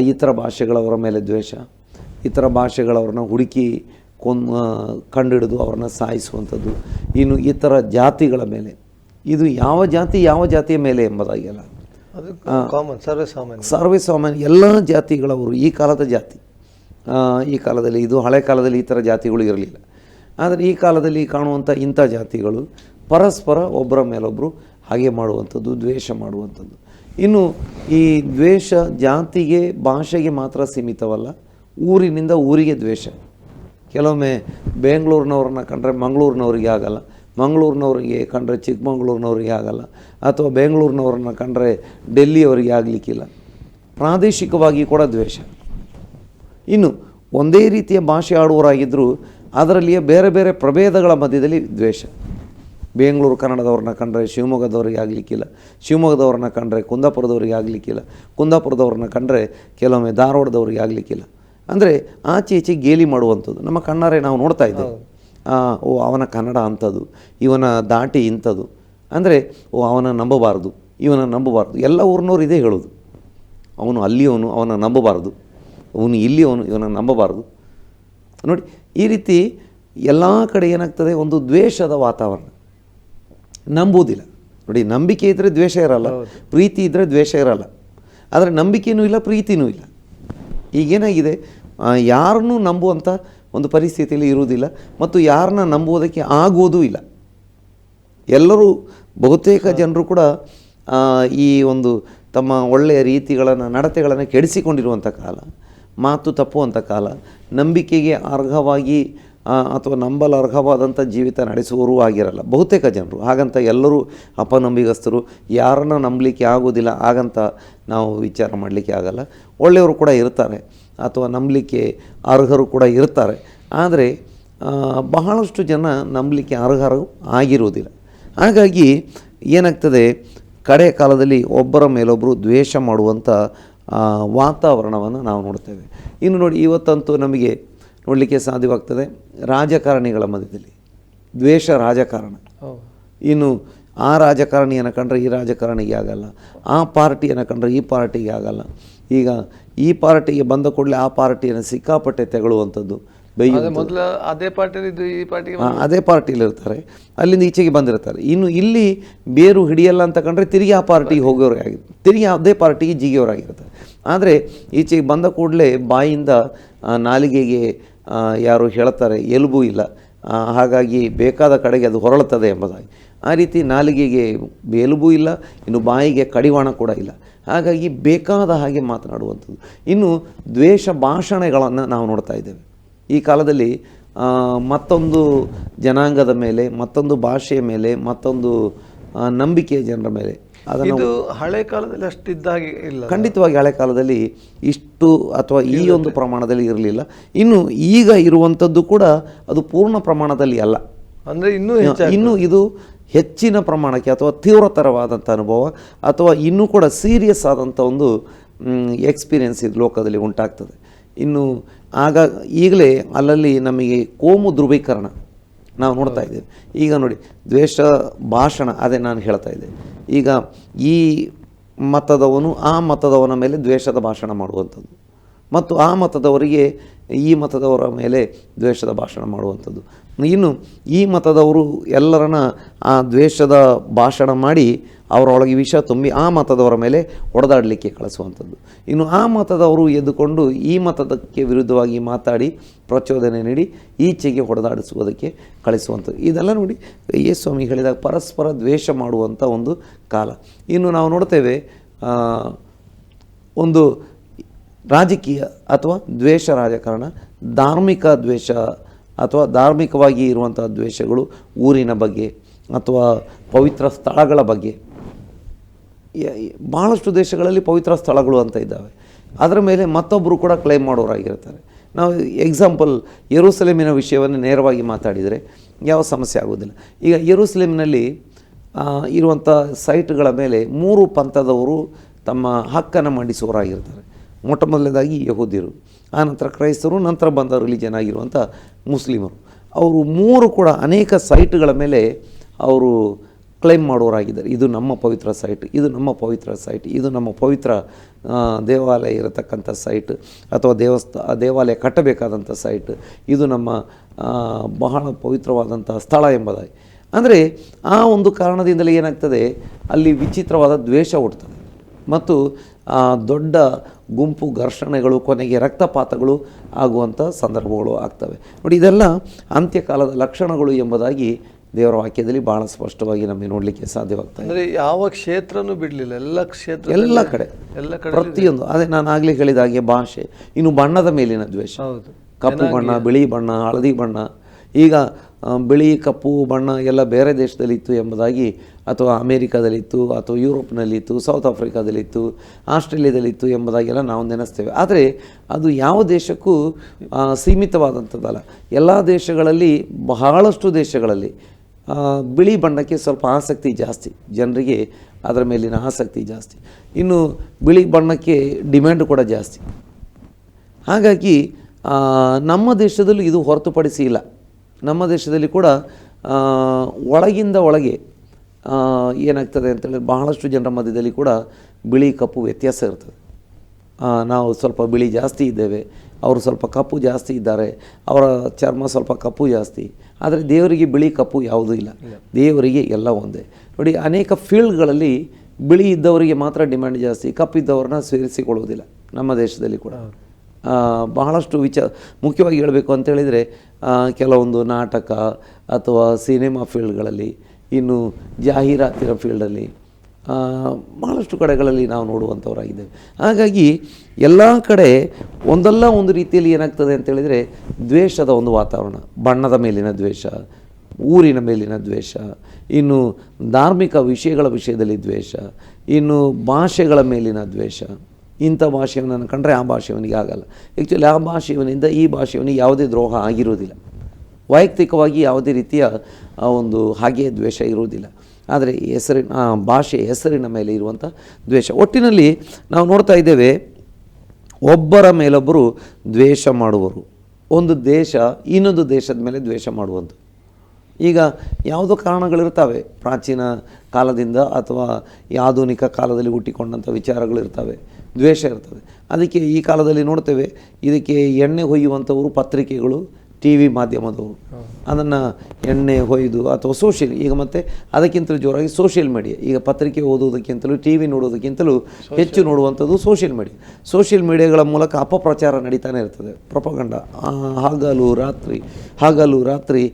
ಇತರ ಭಾಷೆಗಳವರ ಮೇಲೆ ದ್ವೇಷ ಇತರ ಭಾಷೆಗಳವ್ರನ್ನ ಹುಡುಕಿ ಕೊನ್ ಕಂಡುಹಿಡಿದು ಅವ್ರನ್ನ ಸಾಯಿಸುವಂಥದ್ದು ಇನ್ನು ಇತರ ಜಾತಿಗಳ ಮೇಲೆ. ಇದು ಯಾವ ಜಾತಿ ಯಾವ ಜಾತಿಯ ಮೇಲೆ ಎಂಬುದಾಗಿ ಅಲ್ಲ. ಅದು ಕಾಮನ್ ಸರ್ವೇ ಸಾಮಾನ್ಯ. ಎಲ್ಲ ಜಾತಿಗಳವರು ಈ ಕಾಲದ ಜಾತಿ. ಈ ಕಾಲದಲ್ಲಿ ಇದು ಹಳೆ ಕಾಲದಲ್ಲಿ ಈ ಥರ ಜಾತಿಗಳು ಇರಲಿಲ್ಲ. ಆದರೆ ಈ ಕಾಲದಲ್ಲಿ ಕಾಣುವಂಥ ಇಂಥ ಜಾತಿಗಳು ಪರಸ್ಪರ ಒಬ್ಬರ ಮೇಲೊಬ್ಬರು ಹಾಗೆ ಮಾಡುವಂಥದ್ದು, ದ್ವೇಷ ಮಾಡುವಂಥದ್ದು. ಇನ್ನು ಈ ದ್ವೇಷ ಜಾತಿಗೆ, ಭಾಷೆಗೆ ಮಾತ್ರ ಸೀಮಿತವಲ್ಲ, ಊರಿನಿಂದ ಊರಿಗೆ ದ್ವೇಷ. ಕೆಲವೊಮ್ಮೆ ಬೆಂಗಳೂರಿನವ್ರನ್ನ ಕಂಡ್ರೆ ಮಂಗಳೂರಿನವ್ರಿಗೆ ಆಗಲ್ಲ, ಮಂಗಳೂರಿನವ್ರಿಗೆ ಕಂಡ್ರೆ ಚಿಕ್ಕಮಂಗ್ಳೂರಿನವ್ರಿಗೆ ಆಗಲ್ಲ, ಅಥವಾ ಬೆಂಗಳೂರಿನವ್ರನ್ನ ಕಂಡ್ರೆ ಡೆಲ್ಲಿಯವರಿಗೆ ಆಗಲಿಕ್ಕಿಲ್ಲ. ಪ್ರಾದೇಶಿಕವಾಗಿ ಕೂಡ ದ್ವೇಷ. ಇನ್ನು ಒಂದೇ ರೀತಿಯ ಭಾಷೆ ಆಡುವವರಾಗಿದ್ದರೂ ಅದರಲ್ಲಿಯೇ ಬೇರೆ ಬೇರೆ ಪ್ರಭೇದಗಳ ಮಧ್ಯದಲ್ಲಿ ದ್ವೇಷ. ಬೆಂಗಳೂರು ಕನ್ನಡದವ್ರನ್ನ ಕಂಡ್ರೆ ಶಿವಮೊಗ್ಗದವ್ರಿಗೆ ಆಗಲಿಕ್ಕಿಲ್ಲ. ಶಿವಮೊಗ್ಗದವ್ರನ್ನ ಕಂಡ್ರೆ ಕುಂದಾಪುರದವ್ರಿಗೆ ಆಗಲಿಕ್ಕಿಲ್ಲ. ಕುಂದಾಪುರದವ್ರನ್ನ ಕಂಡ್ರೆ ಕೆಲವೊಮ್ಮೆ ಧಾರವಾಡದವ್ರಿಗೆ ಆಗಲಿಕ್ಕಿಲ್ಲ. ಅಂದರೆ ಆಚೆ ಈಚೆ ಗೇಲಿ ಮಾಡುವಂಥದ್ದು. ನಮ್ಮ ಕಣ್ಣಾರೆ ನಾವು ನೋಡ್ತಾ ಇದ್ದೇವೆ. ಓ ಅವನ ಕನ್ನಡ ಅಂಥದ್ದು. ಇವನ ದಾಟಿ ಇಂಥದ್ದು. ಅಂದರೆ ಓ ಅವನ ನಂಬಬಾರ್ದು. ಇವನ ನಂಬಬಾರ್ದು. ಎಲ್ಲ ಊರಿನವ್ರು ಇದೇ ಹೇಳೋದು. ಅವನು ಅಲ್ಲಿಯವನು ಅವನ ನಂಬಬಾರ್ದು. ಅವನು ಇಲ್ಲಿಯವನು ಇವನ ನಂಬಬಾರ್ದು. ನೋಡಿ ಈ ರೀತಿ ಎಲ್ಲ ಕಡೆ ಏನಾಗ್ತದೆ? ಒಂದು ದ್ವೇಷದ ವಾತಾವರಣ. ನಂಬುವುದಿಲ್ಲ. ನೋಡಿ ನಂಬಿಕೆ ಇದ್ದರೆ ದ್ವೇಷ ಇರಲ್ಲ ಪ್ರೀತಿ ಇದ್ದರೆ ದ್ವೇಷ ಇರಲ್ಲ. ಆದರೆ ನಂಬಿಕೆಯೂ ಇಲ್ಲ ಪ್ರೀತಿನೂ ಇಲ್ಲ. ಈಗೇನಾಗಿದೆ ಯಾರನ್ನೂ ನಂಬುವಂಥ ಒಂದು ಪರಿಸ್ಥಿತಿಯಲ್ಲಿ ಇರುವುದಿಲ್ಲ ಮತ್ತು ಯಾರನ್ನ ನಂಬುವುದಕ್ಕೆ ಆಗುವುದೂ ಇಲ್ಲ. ಎಲ್ಲರೂ ಬಹುತೇಕ ಜನರು ಕೂಡ ಈ ಒಂದು ತಮ್ಮ ಒಳ್ಳೆಯ ರೀತಿಗಳನ್ನು ನಡತೆಗಳನ್ನು ಕೆಡಿಸಿಕೊಂಡಿರುವಂಥ ಕಾಲ ಮಾತು ತಪ್ಪುವಂಥ ಕಾಲ ನಂಬಿಕೆಗೆ ಅರ್ಹವಾಗಿ ಅಥವಾ ನಂಬಲರ್ಹವಾದಂಥ ಜೀವಿತ ನಡೆಸುವವರೂ ಆಗಿರಲ್ಲ. ಬಹುತೇಕ ಜನರು. ಹಾಗಂತ ಎಲ್ಲರೂ ಅಪನಂಬಿಗಸ್ತರು. ಯಾರನ್ನ ನಂಬಲಿಕ್ಕೆ ಆಗೋದಿಲ್ಲ ಹಾಗಂತ ನಾವು ವಿಚಾರ ಮಾಡಲಿಕ್ಕೆ ಆಗಲ್ಲ. ಒಳ್ಳೆಯವರು ಕೂಡ ಇರ್ತಾರೆ, ಅಥವಾ ನಂಬಲಿಕ್ಕೆ ಅರ್ಹರು ಕೂಡ ಇರ್ತಾರೆ. ಆದರೆ ಬಹಳಷ್ಟು ಜನ ನಂಬಲಿಕ್ಕೆ ಅರ್ಹರು ಆಗಿರುವುದಿಲ್ಲ. ಹಾಗಾಗಿ ಏನಾಗ್ತದೆ, ಕಡೆ ಕಾಲದಲ್ಲಿ ಒಬ್ಬರ ಮೇಲೊಬ್ಬರು ದ್ವೇಷ ಮಾಡುವಂಥ ವಾತಾವರಣವನ್ನು ನಾವು ನೋಡ್ತೇವೆ. ಇನ್ನು ನೋಡಿ, ಇವತ್ತಂತೂ ನಮಗೆ ನೋಡಲಿಕ್ಕೆ ಸಾಧ್ಯವಾಗ್ತದೆ. ರಾಜಕಾರಣಿಗಳ ಮಧ್ಯದಲ್ಲಿ. ದ್ವೇಷ ರಾಜಕಾರಣ. ಇನ್ನು ಆ ರಾಜಕಾರಣಿಯನ್ನು ಕಂಡ್ರೆ ಈ ರಾಜಕಾರಣಿಗೆ ಆಗಲ್ಲ. ಆ ಪಾರ್ಟಿಯನ್ನು ಕಂಡ್ರೆ ಈ ಪಾರ್ಟಿಗೆ ಆಗಲ್ಲ. ಈಗ ಈ ಪಾರ್ಟಿಗೆ ಬಂದ ಕೂಡಲೇ ಆ ಪಾರ್ಟಿಯನ್ನು ಸಿಕ್ಕಾಪಟ್ಟೆ ಅದೇ ಮೊದಲ ಅದೇ ಪಾರ್ಟಿಯಲ್ಲಿ ಈ ಪಾರ್ಟಿಗೆ ಅದೇ ಪಾರ್ಟಿಲಿ ಇರ್ತಾರೆ. ಅಲ್ಲಿಂದ ಈಚೆಗೆ ಬಂದಿರ್ತಾರೆ. ಇನ್ನು ಇಲ್ಲಿ ಬೇರು ಹಿಡಿಯಲ್ಲ ಅಂತ ಕಂಡ್ರೆ ತಿರುಗಿ ಆ ಪಾರ್ಟಿಗೆ ಹೋಗೋರಾಗಿ ತಿರುಗಿ ಅದೇ ಪಾರ್ಟಿಗೆ ಜಿಗಿಯೋರಾಗಿರ್ತಾರೆ. ಆದರೆ ಈಚೆಗೆ ಬಂದ ಕೂಡಲೇ ಬಾಯಿಂದ ನಾಲಿಗೆಗೆ ಯಾರು ಹೇಳ್ತಾರೆ, ಎಲುಬು ಇಲ್ಲ. ಹಾಗಾಗಿ ಬೇಕಾದ ಕಡೆಗೆ ಅದು ಹೊರಳುತ್ತದೆ ಎಂಬುದಾಗಿ. ಆ ರೀತಿ ನಾಲಿಗೆಗೆ ಎಲುಬು ಇಲ್ಲ, ಇನ್ನು ಬಾಯಿಗೆ ಕಡಿವಾಣ ಕೂಡ ಇಲ್ಲ. ಹಾಗಾಗಿ ಬೇಕಾದ ಹಾಗೆ ಮಾತನಾಡುವಂಥದ್ದು. ಇನ್ನು ದ್ವೇಷ ಭಾಷಣಗಳನ್ನು ನಾವು ನೋಡ್ತಾ ಇದ್ದೇವೆ. ಈ ಕಾಲದಲ್ಲಿ ಮತ್ತೊಂದು ಜನಾಂಗದ ಮೇಲೆ, ಮತ್ತೊಂದು ಭಾಷೆಯ ಮೇಲೆ, ಮತ್ತೊಂದು ನಂಬಿಕೆಯ ಜನರ ಮೇಲೆ ಇದು ಹಳೆ ಕಾಲದಲ್ಲಿ ಅಷ್ಟಿದ್ದಾಗಿ ಇಲ್ಲ. ಖಂಡಿತವಾಗಿ ಹಳೆ ಕಾಲದಲ್ಲಿ ಇಷ್ಟು ಅಥವಾ ಈ ಒಂದು ಪ್ರಮಾಣದಲ್ಲಿ ಇರಲಿಲ್ಲ. ಇನ್ನು ಈಗ ಇರುವಂಥದ್ದು ಕೂಡ ಅದು ಪೂರ್ಣ ಪ್ರಮಾಣದಲ್ಲಿ ಅಲ್ಲ. ಅಂದರೆ ಇನ್ನೂ ಇನ್ನೂ ಇನ್ನು ಇದು ಹೆಚ್ಚಿನ ಪ್ರಮಾಣಕ್ಕೆ ಅಥವಾ ತೀವ್ರತರವಾದಂಥ ಅನುಭವ ಅಥವಾ ಇನ್ನೂ ಕೂಡ ಸೀರಿಯಸ್ ಆದಂಥ ಒಂದು ಎಕ್ಸ್ಪೀರಿಯನ್ಸ್ ಇದು ಲೋಕದಲ್ಲಿ ಉಂಟಾಗ್ತದೆ. ಇನ್ನು ಆಗ ಈಗಲೇ ಅಲ್ಲಲ್ಲಿ ನಮಗೆ ಕೋಮು ಧ್ರುವೀಕರಣ ನಾವು ನೋಡ್ತಾ ಇದ್ದೇವೆ. ಈಗ ನೋಡಿ ದ್ವೇಷ ಭಾಷಣ ಅದೇ ನಾನು ಹೇಳ್ತಾ ಇದ್ದೆ ಈಗ ಈ ಮತದವನು ಆ ಮತದವನ ಮೇಲೆ ದ್ವೇಷದ ಭಾಷಣ ಮಾಡುವಂಥದ್ದು. ಮತ್ತು ಆ ಮತದವರಿಗೆ ಈ ಮತದವರ ಮೇಲೆ ದ್ವೇಷದ ಭಾಷಣ ಮಾಡುವಂಥದ್ದು. ಇನ್ನು ಈ ಮತದವರು ಎಲ್ಲರನ್ನ ಆ ದ್ವೇಷದ ಭಾಷಣ ಮಾಡಿ ಅವರೊಳಗೆ ವಿಷ ತುಂಬಿ ಆ ಮತದವರ ಮೇಲೆ ಹೊಡೆದಾಡಲಿಕ್ಕೆ ಕಳಿಸುವಂಥದ್ದು. ಇನ್ನು ಆ ಮತದವರು ಎದ್ದುಕೊಂಡು ಈ ಮತದಕ್ಕೆ ವಿರುದ್ಧವಾಗಿ ಮಾತಾಡಿ ಪ್ರಚೋದನೆ ನೀಡಿ ಈಚೆಗೆ ಹೊಡೆದಾಡಿಸುವುದಕ್ಕೆ ಕಳಿಸುವಂಥದ್ದು. ಇದೆಲ್ಲ ನೋಡಿ ಯೇಸು ಸ್ವಾಮಿ ಹೇಳಿದಾಗ ಪರಸ್ಪರ ದ್ವೇಷ ಮಾಡುವಂಥ ಒಂದು ಕಾಲ. ಇನ್ನು ನಾವು ನೋಡ್ತೇವೆ ಒಂದು ರಾಜಕೀಯ ಅಥವಾ ದ್ವೇಷ ರಾಜಕಾರಣ, ಧಾರ್ಮಿಕ ದ್ವೇಷ ಅಥವಾ ಧಾರ್ಮಿಕವಾಗಿ ಇರುವಂಥ ದ್ವೇಷಗಳು ಊರಿನ ಬಗ್ಗೆ ಅಥವಾ ಪವಿತ್ರ ಸ್ಥಳಗಳ ಬಗ್ಗೆ. ಭಾಳಷ್ಟು ದೇಶಗಳಲ್ಲಿ ಪವಿತ್ರ ಸ್ಥಳಗಳು ಅಂತ ಇದ್ದಾವೆ. ಅದರ ಮೇಲೆ ಮತ್ತೊಬ್ಬರು ಕೂಡ ಕ್ಲೈಮ್ ಮಾಡೋರಾಗಿರ್ತಾರೆ. ನಾವು ಎಕ್ಸಾಂಪಲ್ ಯೆರೂಸಲೇಮಿನ ವಿಷಯವನ್ನು ನೇರವಾಗಿ ಮಾತಾಡಿದರೆ ಯಾವ ಸಮಸ್ಯೆ ಆಗೋದಿಲ್ಲ ಈಗ ಯೆರೂಸಲೇಮಿನಲ್ಲಿ ಇರುವಂಥ ಸೈಟ್ಗಳ ಮೇಲೆ ಮೂರು ಪಂಥದವರು ತಮ್ಮ ಹಕ್ಕನ್ನು ಮಂಡಿಸುವವರಾಗಿರ್ತಾರೆ. ಮೊಟ್ಟ ಮೊದಲನೇದಾಗಿ ಯಹೂದಿರು ಆನಂತರ ಕ್ರೈಸ್ತರು, ನಂತರ ಬಂದ ರಿಲಿಜನ್ ಆಗಿರುವಂಥ ಮುಸ್ಲಿಮರು. ಅವರು ಮೂರು ಕೂಡ ಅನೇಕ ಸೈಟ್ಗಳ ಮೇಲೆ ಅವರು ಕ್ಲೈಮ್ ಮಾಡೋರಾಗಿದ್ದಾರೆ ಇದು ನಮ್ಮ ಪವಿತ್ರ ಸೈಟ್, ಇದು ನಮ್ಮ ಪವಿತ್ರ ಸೈಟ್, ಇದು ನಮ್ಮ ಪವಿತ್ರ ದೇವಾಲಯ ಇರತಕ್ಕಂಥ ಸೈಟ್ ಅಥವಾ ದೇವಸ್ಥ ದೇವಾಲಯ ಕಟ್ಟಬೇಕಾದಂಥ ಸೈಟ್. ಇದು ನಮ್ಮ ಬಹಳ ಪವಿತ್ರವಾದಂಥ ಸ್ಥಳ ಎಂಬುದಾಗಿ. ಅಂದರೆ ಆ ಒಂದು ಕಾರಣದಿಂದಲೇ ಏನಾಗ್ತದೆ? ಅಲ್ಲಿ ವಿಚಿತ್ರವಾದ ದ್ವೇಷ ಹುಡ್ತದೆ ಮತ್ತು ದೊಡ್ಡ ಗುಂಪು ಘರ್ಷಣೆಗಳು ಕೊನೆಗೆ ರಕ್ತಪಾತಗಳು ಆಗುವಂಥ ಸಂದರ್ಭಗಳು ಆಗ್ತವೆ. ನೋಡಿ ಇದೆಲ್ಲ ಅಂತ್ಯಕಾಲದ ಲಕ್ಷಣಗಳು ಎಂಬುದಾಗಿ ದೇವರ ವಾಕ್ಯದಲ್ಲಿ ಬಹಳ ಸ್ಪಷ್ಟವಾಗಿ ನಮಗೆ ನೋಡಲಿಕ್ಕೆ ಸಾಧ್ಯವಾಗ್ತದೆ ಅಂದರೆ ಯಾವ ಕ್ಷೇತ್ರನೂ ಬಿಡಲಿಲ್ಲ ಎಲ್ಲ ಕ್ಷೇತ್ರ ಎಲ್ಲ ಕಡೆ ಎಲ್ಲ ಕಡೆ ಪ್ರತಿಯೊಂದು. ಅದೇ ನಾನು ಆಗಲೇ ಹೇಳಿದ ಹಾಗೆ ಭಾಷೆ ಇನ್ನು ಬಣ್ಣದ ಮೇಲಿನ ದ್ವೇಷ. ಹೌದು. ಕಪ್ಪು ಬಣ್ಣ ಬಿಳಿ ಬಣ್ಣ ಹಳದಿ ಬಣ್ಣ ಈಗ ಬಿಳಿ ಕಪ್ಪು ಬಣ್ಣ ಎಲ್ಲ ಬೇರೆ ದೇಶದಲ್ಲಿತ್ತು ಎಂಬುದಾಗಿ, ಅಥವಾ ಅಮೇರಿಕಾದಲ್ಲಿತ್ತು, ಅಥವಾ ಯುರೋಪ್ನಲ್ಲಿತ್ತು, ಸೌತ್ ಆಫ್ರಿಕಾದಲ್ಲಿತ್ತು, ಆಸ್ಟ್ರೇಲಿಯಾದಲ್ಲಿತ್ತು ಎಂಬುದಾಗೆಲ್ಲ ನಾವು ನೆನೆಸ್ತೇವೆ. ಆದರೆ ಅದು ಯಾವ ದೇಶಕ್ಕೂ ಸೀಮಿತವಾದಂಥದ್ದಲ್ಲ. ಎಲ್ಲ ದೇಶಗಳಲ್ಲಿ, ಬಹಳಷ್ಟು ದೇಶಗಳಲ್ಲಿ ಬಿಳಿ ಬಣ್ಣಕ್ಕೆ ಸ್ವಲ್ಪ ಆಸಕ್ತಿ ಜಾಸ್ತಿ. ಜನರಿಗೆ ಅದರ ಮೇಲಿನ ಆಸಕ್ತಿ ಜಾಸ್ತಿ. ಇನ್ನು ಬಿಳಿ ಬಣ್ಣಕ್ಕೆ ಡಿಮ್ಯಾಂಡ್ ಕೂಡ ಜಾಸ್ತಿ. ಹಾಗಾಗಿ ನಮ್ಮ ದೇಶದಲ್ಲೂ ಇದು ಹೊರತುಪಡಿಸಿ ಇಲ್ಲ. ನಮ್ಮ ದೇಶದಲ್ಲಿ ಕೂಡ ಒಳಗಿಂದ ಒಳಗೆ ಏನಾಗ್ತದೆ ಅಂತೇಳಿದ್ರೆ ಬಹಳಷ್ಟು ಜನರ ಮಧ್ಯದಲ್ಲಿ ಕೂಡ ಬಿಳಿ ಕಪ್ಪು ವ್ಯತ್ಯಾಸ ಇರ್ತದೆ. ನಾವು ಸ್ವಲ್ಪ ಬಿಳಿ ಜಾಸ್ತಿ ಇದ್ದೇವೆ ಅವರು ಸ್ವಲ್ಪ ಕಪ್ಪು ಜಾಸ್ತಿ ಇದ್ದಾರೆ ಅವರ ಚರ್ಮ ಸ್ವಲ್ಪ ಕಪ್ಪು ಜಾಸ್ತಿ ಆದರೆ ದೇವರಿಗೆ ಬಿಳಿ ಕಪ್ಪು ಯಾವುದೂ ಇಲ್ಲ. ದೇವರಿಗೆ ಎಲ್ಲ ಒಂದೇ. ನೋಡಿ ಅನೇಕ ಫೀಲ್ಡ್ಗಳಲ್ಲಿ ಬಿಳಿ ಇದ್ದವರಿಗೆ ಮಾತ್ರ ಡಿಮ್ಯಾಂಡ್ ಜಾಸ್ತಿ ಕಪ್ಪಿದ್ದವ್ರನ್ನ ಸೇರಿಸಿಕೊಳ್ಳುವುದಿಲ್ಲ ನಮ್ಮ ದೇಶದಲ್ಲಿ ಕೂಡ. ಬಹಳಷ್ಟು ವಿಚಾರ ಮುಖ್ಯವಾಗಿ ಹೇಳಬೇಕು ಅಂತ ಹೇಳಿದರೆ ಕೆಲವೊಂದು ನಾಟಕ ಅಥವಾ ಸಿನಿಮಾ ಫೀಲ್ಡ್ಗಳಲ್ಲಿ, ಇನ್ನು ಜಾಹೀರಾತಿನ ಫೀಲ್ಡಲ್ಲಿ ಬಹಳಷ್ಟು ಕಡೆಗಳಲ್ಲಿ ನಾವು ನೋಡುವಂಥವರಾಗಿದ್ದೇವೆ. ಹಾಗಾಗಿ ಎಲ್ಲ ಕಡೆ ಒಂದಲ್ಲ ಒಂದು ರೀತಿಯಲ್ಲಿ ಏನಾಗ್ತದೆ ಅಂತೇಳಿದರೆ ದ್ವೇಷದ ಒಂದು ವಾತಾವರಣ, ಬಣ್ಣದ ಮೇಲಿನ ದ್ವೇಷ, ಊರಿನ ಮೇಲಿನ ದ್ವೇಷ, ಇನ್ನು ಧಾರ್ಮಿಕ ವಿಷಯಗಳ ವಿಷಯದಲ್ಲಿ ದ್ವೇಷ, ಇನ್ನು ಭಾಷೆಗಳ ಮೇಲಿನ ದ್ವೇಷ. ಇಂಥ ಭಾಷೆಯನ್ನು ಕಂಡ್ರೆ ಆ ಭಾಷೆಯವನಿಗೆ ಆಗಲ್ಲ. ಆ್ಯಕ್ಚುಲಿ ಆ ಭಾಷೆಯವನಿಂದ ಈ ಭಾಷೆಯವನಿಗೆ ಯಾವುದೇ ದ್ರೋಹ ಆಗಿರುವುದಿಲ್ಲ ವೈಯಕ್ತಿಕವಾಗಿ ಯಾವುದೇ ರೀತಿಯ ಒಂದು ಹಾಗೆ ದ್ವೇಷ ಇರುವುದಿಲ್ಲ. ಆದರೆ ಹೆಸರಿನ ಆ, ಭಾಷೆ ಹೆಸರಿನ ಮೇಲೆ ಇರುವಂಥ ದ್ವೇಷ. ಒಟ್ಟಿನಲ್ಲಿ ನಾವು ನೋಡ್ತಾ ಇದ್ದೇವೆ, ಒಬ್ಬರ ಮೇಲೊಬ್ಬರು ದ್ವೇಷ ಮಾಡುವರು. ಒಂದು ದೇಶ ಇನ್ನೊಂದು ದೇಶದ ಮೇಲೆ ದ್ವೇಷ ಮಾಡುವಂಥ ಈಗ ಯಾವುದೋ ಕಾರಣಗಳಿರ್ತವೆ. ಪ್ರಾಚೀನ ಕಾಲದಿಂದ ಅಥವಾ ಈ ಆಧುನಿಕ ಕಾಲದಲ್ಲಿ ಹುಟ್ಟಿಕೊಂಡಂಥ ವಿಚಾರಗಳಿರ್ತವೆ. ದ್ವೇಷ ಇರ್ತದೆ. ಅದಕ್ಕೆ ಈ ಕಾಲದಲ್ಲಿ ನೋಡ್ತೇವೆ ಇದಕ್ಕೆ ಎಣ್ಣೆ ಹೊಯ್ಯುವಂಥವರು ಪತ್ರಿಕೆಗಳು ಟಿ ವಿ ಮಾಧ್ಯಮದವರು. ಅದನ್ನು ಎಣ್ಣೆ ಹೊಯ್ದು ಅಥವಾ ಸೋಷಿಯಲ್ ಈಗ ಮತ್ತೆ ಅದಕ್ಕಿಂತಲೂ ಜೋರಾಗಿ ಸೋಷಿಯಲ್ ಮೀಡಿಯಾ. ಈಗ ಪತ್ರಿಕೆ ಓದೋದಕ್ಕಿಂತಲೂ ಟಿ ವಿ ನೋಡೋದಕ್ಕಿಂತಲೂ ಹೆಚ್ಚು ನೋಡುವಂಥದ್ದು ಸೋಷಿಯಲ್ ಮೀಡಿಯಾ. ಸೋಷಿಯಲ್ ಮೀಡಿಯಾಗಳ ಮೂಲಕ ಅಪಪ್ರಚಾರ ನಡೀತಾನೆ ಇರ್ತದೆ. ಪ್ರಪಗಂಡ. ಹಗಲು ರಾತ್ರಿ ಹಗಲು ರಾತ್ರಿ